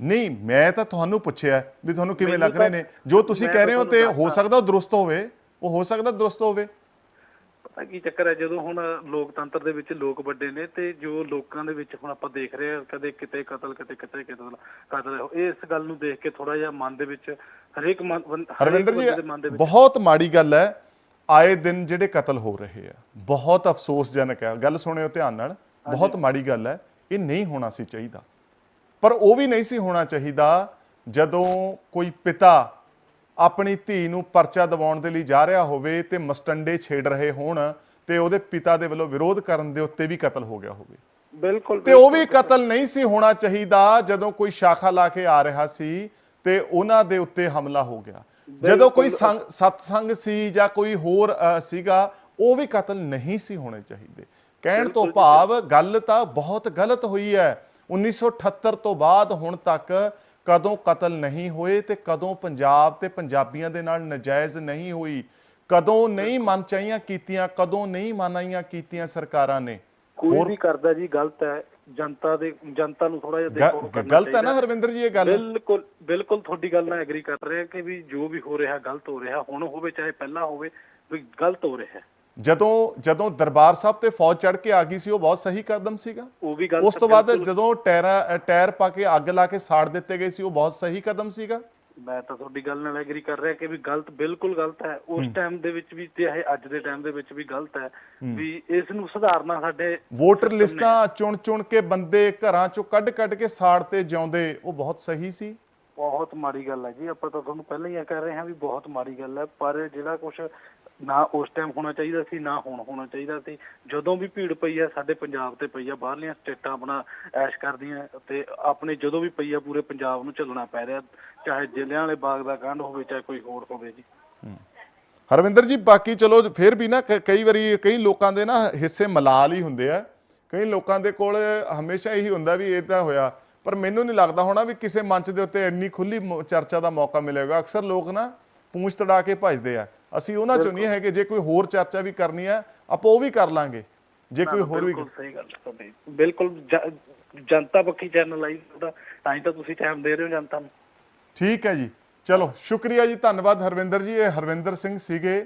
Speaker 6: ਨਹੀਂ ਮੈਂ ਤਾਂ ਤੁਹਾਨੂੰ ਪੁੱਛਿਆ ਵੀ ਤੁਹਾਨੂੰ ਕਿਵੇਂ ਲੱਗ ਰਹੇ ਨੇ। ਜੋ ਤੁਸੀਂ ਕਹਿ ਰਹੇ ਹੋ
Speaker 10: ਤਾਂ
Speaker 6: ਹੋ ਸਕਦਾ ਉਹ ਦਰੁਸਤ ਹੋਵੇ ਉਹ ਹੋ ਸਕਦਾ ਦਰੁਸਤ ਹੋਵੇ।
Speaker 10: ਪਤਾ ਕੀ ਚੱਕਰ ਹੈ ਜਦੋਂ ਹੁਣ ਲੋਕਤੰਤਰ ਦੇ ਵਿੱਚ ਲੋਕ ਵੱਡੇ ਨੇ ਤੇ ਜੋ ਲੋਕਾਂ ਦੇ ਵਿੱਚ ਹੁਣ ਆਪਾਂ ਦੇਖ ਰਹੇ ਹਾਂ ਕਦੇ ਕਿਤੇ ਕਤਲ ਕਿਤੇ ਕਿਤੇ ਕਤਲ ਕਤਲ। ਇਸ ਗੱਲ ਨੂੰ ਦੇਖ ਕੇ ਥੋੜਾ ਜਿਹਾ ਮਨ ਦੇ ਵਿੱਚ ਹਰੇਕ
Speaker 6: ਹਰਵਿੰਦਰ ਜੀ ਬਹੁਤ ਮਾੜੀ ਗੱਲ ਹੈ ਆਏ ਦਿਨ ਜਿਹੜੇ ਕਤਲ ਹੋ ਰਹੇ ਆ ਬਹੁਤ ਅਫਸੋਸਜਨਕ ਹੈ। ਗੱਲ ਸੁਣਿਓ ਧਿਆਨ ਨਾਲ ਬਹੁਤ ਮਾੜੀ ਗੱਲ ਹੈ ਇਹ ਨਹੀਂ ਹੋਣਾ ਸੀ ਚਾਹੀਦਾ। ਪਰ ਉਹ ਵੀ ਨਹੀਂ ਸੀ ਹੋਣਾ ਚਾਹੀਦਾ ਜਦੋਂ ਕੋਈ ਪਿਤਾ ਆਪਣੀ ਧੀ ਨੂੰ ਪਰਚਾ ਦਿਵਾਉਣ ਦੇ ਲਈ ਜਾ ਰਿਹਾ ਹੋਵੇ ਤੇ ਮਸਟੰਡੇ ਛੇੜ ਰਹੇ ਹੋਣ ਤੇ ਉਹਦੇ ਪਿਤਾ ਦੇ ਵੱਲੋਂ ਵਿਰੋਧ ਕਰਨ ਦੇ ਉੱਤੇ ਵੀ ਕਤਲ ਹੋ ਗਿਆ ਹੋਵੇ।
Speaker 10: ਬਿਲਕੁਲ
Speaker 6: ਤੇ ਉਹ ਵੀ ਕਤਲ ਨਹੀਂ ਸੀ ਹੋਣਾ ਚਾਹੀਦਾ ਜਦੋਂ ਕੋਈ ਸ਼ਾਖਾ ਲਾ ਕੇ ਆ ਰਿਹਾ ਸੀ ਤੇ ਉਹਨਾਂ ਦੇ ਉੱਤੇ ਹਮਲਾ ਹੋ ਗਿਆ। ਜਦੋਂ ਕੋਈ ਸੰਗ ਸਤਸੰਗ ਸੀ ਜਾਂ ਕੋਈ ਹੋਰ ਸੀਗਾ ਉਹ ਵੀ ਕਤਲ ਨਹੀਂ ਸੀ ਹੋਣੇ ਚਾਹੀਦੇ। ਕਹਿਣ ਤੋਂ ਭਾਵ ਗੱਲ ਤਾਂ ਬਹੁਤ ਗਲਤ ਹੋਈ ਹੈ। 1978 ਤੋਂ ਬਾਅਦ ਹੁਣ ਤੱਕ ਕਦੋਂ ਕਤਲ ਨਹੀਂ ਹੋਏ ਤੇ ਕਦੋਂ ਪੰਜਾਬ ਤੇ ਪੰਜਾਬੀਆਂ ਦੇ ਨਾਲ ਨਜਾਇਜ਼ ਨਹੀਂ ਹੋਈ? ਕਦੋਂ ਨਹੀਂ ਮਨਚਾਹੀਆਂ ਕੀਤੀਆਂ ਕਦੋਂ ਨਹੀਂ ਮਨਾਈਆਂ ਕੀਤੀਆਂ ਸਰਕਾਰਾਂ ਨੇ?
Speaker 10: ਕੋਈ ਵੀ ਕਰਦਾ ਜੀ ਗਲਤ ਹੈ। ਜਨਤਾ ਦੇ ਜਨਤਾ ਨੂੰ ਥੋੜਾ ਜਿਹਾ ਦੇਖੋ
Speaker 6: ਗਲਤ ਹੈ ਨਾ। ਹਰਵਿੰਦਰ ਜੀ ਇਹ ਗੱਲ?
Speaker 10: ਬਿਲਕੁਲ ਬਿਲਕੁਲ ਤੁਹਾਡੀ ਗੱਲ ਨਾਲ ਐਗਰੀ ਕਰ ਰਹੇ ਹਾਂ ਕਿ ਵੀ ਜੋ ਵੀ ਹੋ ਰਿਹਾ ਗਲਤ ਹੋ ਰਿਹਾ ਹੁਣ ਹੋਵੇ ਚਾਹੇ ਪਹਿਲਾਂ ਹੋਵੇ ਵੀ ਗਲਤ ਹੋ ਰਿਹਾ।
Speaker 6: ਜਦੋਂ ਜਦੋਂ ਦਰਬਾਰ ਸਾਹਿਬ ਤੇ ਫੌਜ ਚੜ ਕੇ ਆ ਗਈ ਸੀ ਉਹ ਬਹੁਤ ਸਹੀ ਕਦਮ ਸੀਗਾ?
Speaker 10: ਉਹ ਵੀ ਗਲਤ
Speaker 6: ਉਸ ਤੋਂ ਬਾਅਦ ਜਦੋਂ ਟਾਇਰ ਟਾਇਰ ਪਾ ਕੇ ਅੱਗ ਲਾ ਕੇ ਸਾੜ ਦਿੱਤੇ ਗਏ ਸੀ ਉਹ ਬਹੁਤ ਸਹੀ ਕਦਮ ਸੀਗਾ?
Speaker 10: ਮੈਂ ਤਾਂ ਤੁਹਾਡੀ ਗੱਲ ਨਾਲ ਐਗਰੀ ਕਰ ਰਿਹਾ ਕਿ ਵੀ ਗਲਤ ਬਿਲਕੁਲ ਗਲਤ ਹੈ। ਉਸ ਟਾਈਮ ਦੇ ਵਿੱਚ ਵੀ ਤੇ ਇਹ ਅੱਜ ਦੇ ਟਾਈਮ ਦੇ ਵਿੱਚ ਵੀ ਗਲਤ ਹੈ ਵੀ ਇਸ ਨੂੰ ਸੁਧਾਰਨਾ ਸਾਡੇ
Speaker 6: ਵੋਟਰ ਲਿਸਟਾਂ ਚੁਣ ਚੁਣ ਕੇ ਬੰਦੇ ਘਰਾਂ ਚੋਂ ਕੱਢ ਕੱਢ ਕੇ ਸਾੜ ਤੇ ਜਿਉਂਦੇ ਉਹ ਬਹੁਤ ਸਹੀ ਸੀ?
Speaker 10: ਬਹੁਤ ਮਾੜੀ ਗੱਲ ਹੈ ਜੀ। ਆਪਾਂ ਤਾਂ ਤੁਹਾਨੂੰ ਪਹਿਲਾਂ ਹੀ ਕਹਿ ਰਹੇ ਹਾਂ ਵੀ ਬਹੁਤ ਮਾੜੀ ਗੱਲ ਹੈ ਪਰ ਜਿਹੜਾ ਕੁਝ ਨਾ ਉਸ ਟਾਈਮ ਹੋਣਾ ਚਾਹੀਦਾ ਸੀ, ਨਾ ਹੁਣ ਹੋਣਾ ਚਾਹੀਦਾ ਸੀ। ਜਦੋਂ ਵੀ ਭੀੜ ਪਈ ਹੈ ਸਾਡੇ ਪੰਜਾਬ ਤੇ ਪਈ ਹੈ ਬਾਹਰਲੀਆਂ ਸਟੇਟਾਂ ਆਪਣਾ ਐਸ਼ ਕਰਦੀਆਂ ਤੇ ਆਪਣੇ ਜਦੋਂ ਵੀ ਪਈ ਹੈ ਪੂਰੇ ਪੰਜਾਬ ਨੂੰ ਝੱਲਣਾ ਪੈ ਰਿਹਾ। ਚਾਹੇ ਜ਼ਿਲ੍ਹਿਆਂ ਵਾਲੇ ਬਾਗ ਦਾ ਕਾਂਡ ਹੋਵੇ, ਚਾਹੇ ਕੋਈ ਹੋਰ ਹੋਵੇ ਜੀ।
Speaker 6: ਹਰਵਿੰਦਰ ਜੀ, ਬਾਕੀ ਚਲੋ, ਫਿਰ ਵੀ ਨਾ ਕਈ ਵਾਰੀ, ਕਈ ਲੋਕਾਂ ਦੇ ਨਾ ਹਿੱਸੇ ਮਲਾਲ ਹੀ ਹੁੰਦੇ ਆ। ਕਈ ਲੋਕਾਂ ਦੇ ਕੋਲ ਹਮੇਸ਼ਾ ਇਹੀ ਹੁੰਦਾ ਵੀ ਇਹ ਤਾਂ ਹੋਇਆ। ਪਰ ਮੈਨੂੰ ਨਹੀਂ ਲੱਗਦਾ ਹੋਣਾ ਵੀ ਕਿਸੇ ਮੰਚ ਦੇ ਉੱਤੇ ਇੰਨੀ ਖੁੱਲੀ ਚਰਚਾ ਦਾ ਮੌਕਾ ਮਿਲੇਗਾ। ਅਕਸਰ ਲੋਕ ਨਾ ਪੂੰਛ ਤੜਾ ਕੇ ਭੱਜਦੇ ਆ। ਅਸੀਂ ਉਹਨਾਂ ਚੋਂ ਨਹੀਂ ਹੈਗੇ ਜੇ ਕੋਈ ਹੋਰ ਚਰਚਾ ਵੀ ਕਰਨੀ ਹੈ ਆਪਾਂ ਉਹ ਵੀ ਕਰ ਲਾਂਗੇ। ਜੇ ਕੋਈ ਹੋਰ ਵੀ
Speaker 10: ਬਿਲਕੁਲ ਸਹੀ ਗੱਲ ਤੁਹਾਡੀ। ਬਿਲਕੁਲ ਜਨਤਾ ਪੱਖੀ ਚੈਨਲ ਆਈ ਤੁਹਾਡਾ ਤਾਂ ਹੀ ਤਾਂ ਤੁਸੀਂ ਟਾਈਮ ਦੇ ਰਹੇ ਹੋ ਜਨਤਾ ਨੂੰ।
Speaker 6: ਠੀਕ ਹੈ ਜੀ। ਚਲੋ ਸ਼ੁਕਰੀਆ ਜੀ ਧੰਨਵਾਦ ਹਰਵਿੰਦਰ ਜੀ। ਇਹ ਹਰਵਿੰਦਰ ਸਿੰਘ ਸੀਗੇ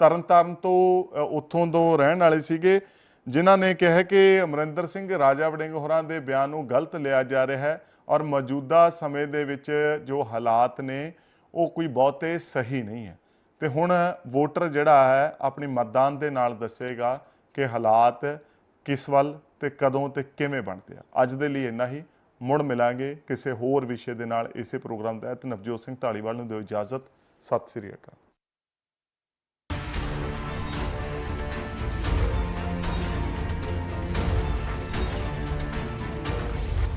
Speaker 6: ਤਰਨਤਾਰਨ ਤੋਂ ਉੱਥੋਂ ਤੋਂ ਰਹਿਣ ਵਾਲੇ ਸੀਗੇ ਜਿਨ੍ਹਾਂ ਨੇ ਕਿਹਾ ਕਿ ਅਮਰਿੰਦਰ ਸਿੰਘ ਰਾਜਾ ਵੜਿੰਗ ਹੋਰਾਂ ਦੇ ਬਿਆਨ ਨੂੰ ਗਲਤ ਲਿਆ ਜਾ ਰਿਹਾ ਹੈ ਔਰ ਮੌਜੂਦਾ ਸਮੇਂ ਦੇ ਵਿੱਚ ਜੋ ਹਾਲਾਤ ਨੇ ਉਹ ਕੋਈ ਬਹੁਤੇ ਸਹੀ ਨਹੀਂ ਹੈ। ਤੇ ਹੁਣ ਵੋਟਰ ਜਿਹੜਾ ਹੈ ਆਪਣੀ ਮਤਦਾਨ ਦੇ ਨਾਲ ਦੱਸੇਗਾ ਕਿ ਹਾਲਾਤ ਕਿਸ ਵੱਲ ਤੇ ਕਦੋਂ ਤੇ ਕਿਵੇਂ ਬਣਦੇ ਆ। ਅੱਜ ਦੇ ਲਈ ਇੰਨਾ ਹੀ। ਮੁੜ ਮਿਲਾਂਗੇ ਕਿਸੇ ਹੋਰ ਵਿਸ਼ੇ ਦੇ ਨਾਲ ਇਸੇ ਪ੍ਰੋਗਰਾਮ ਤਹਿਤ। ਨਵਜੋਤ ਸਿੰਘ ਢਾਲੀਵਾਲ ਨੂੰ ਦਿਓ ਇਜਾਜ਼ਤ। ਸਤਿ ਸ੍ਰੀ ਅਕਾਲ।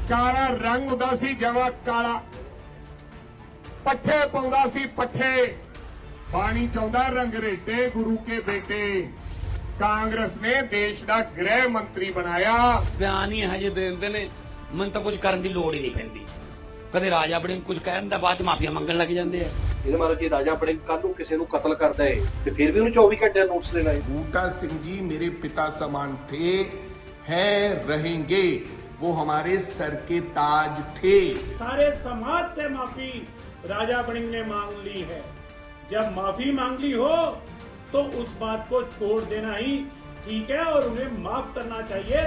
Speaker 1: ਕਾਲਾ ਰੰਗ ਹੁੰਦਾ ਸੀ ਜਵਾ ਕਾਲਾ। ਪੱਠੇ ਪਾਉਂਦਾ ਸੀ ਪੱਠੇ। ਪਾਣੀ ਚਾਉਂਦਾ ਰੰਗਰੇਟੇ ਗੁਰੂ ਕੇ ਬੇਟੇ ਕਾਂਗਰਸ ਨੇ ਦੇਸ਼ ਦਾ ਗ੍ਰਹਿ ਮੰਤਰੀ ਬਣਾਇਆ
Speaker 2: ਬਿਆਨ ਹੀ ਹਜੇ ਦੇ ਦਿੰਦੇ ਨੇ ਮੈਨੂੰ ਤਾਂ ਕੁਝ ਕਰਨ ਦੀ ਲੋੜ ਹੀ ਨਹੀਂ ਪੈਂਦੀ ਕਦੇ ਰਾਜਾ ਬੜਿੰਗ ਕੁਝ ਕਹਿਣ ਦਾ ਬਾਅਦ ਚ ਮਾਫੀਆ ਮੰਗਣ ਲੱਗ ਜਾਂਦੇ ਆ
Speaker 3: ਇਹਦੇ ਮਾਰੇ ਜੇ ਰਾਜਾ ਬੜੇ ਕੱਲ ਨੂੰ ਕਿਸੇ ਨੂੰ ਕਤਲ ਕਰਦਾ ਹੈ ਤੇ ਫਿਰ ਵੀ ਉਹਨੂੰ 24 ਘੰਟੇ ਨੋਟਿਸ ਦੇਣਾ ਹੈ
Speaker 4: बूटा सिंह जी मेरे पिता समान थे हैं रहेंगे वो हमारे सर के ताज थे
Speaker 5: सारे समाज से माफी राजा बड़िंग ने मांग ली है जब माफी मांग ली हो तो उस बात को छोड़ देना ही ठीक है और उन्हें माफ करना चाहिए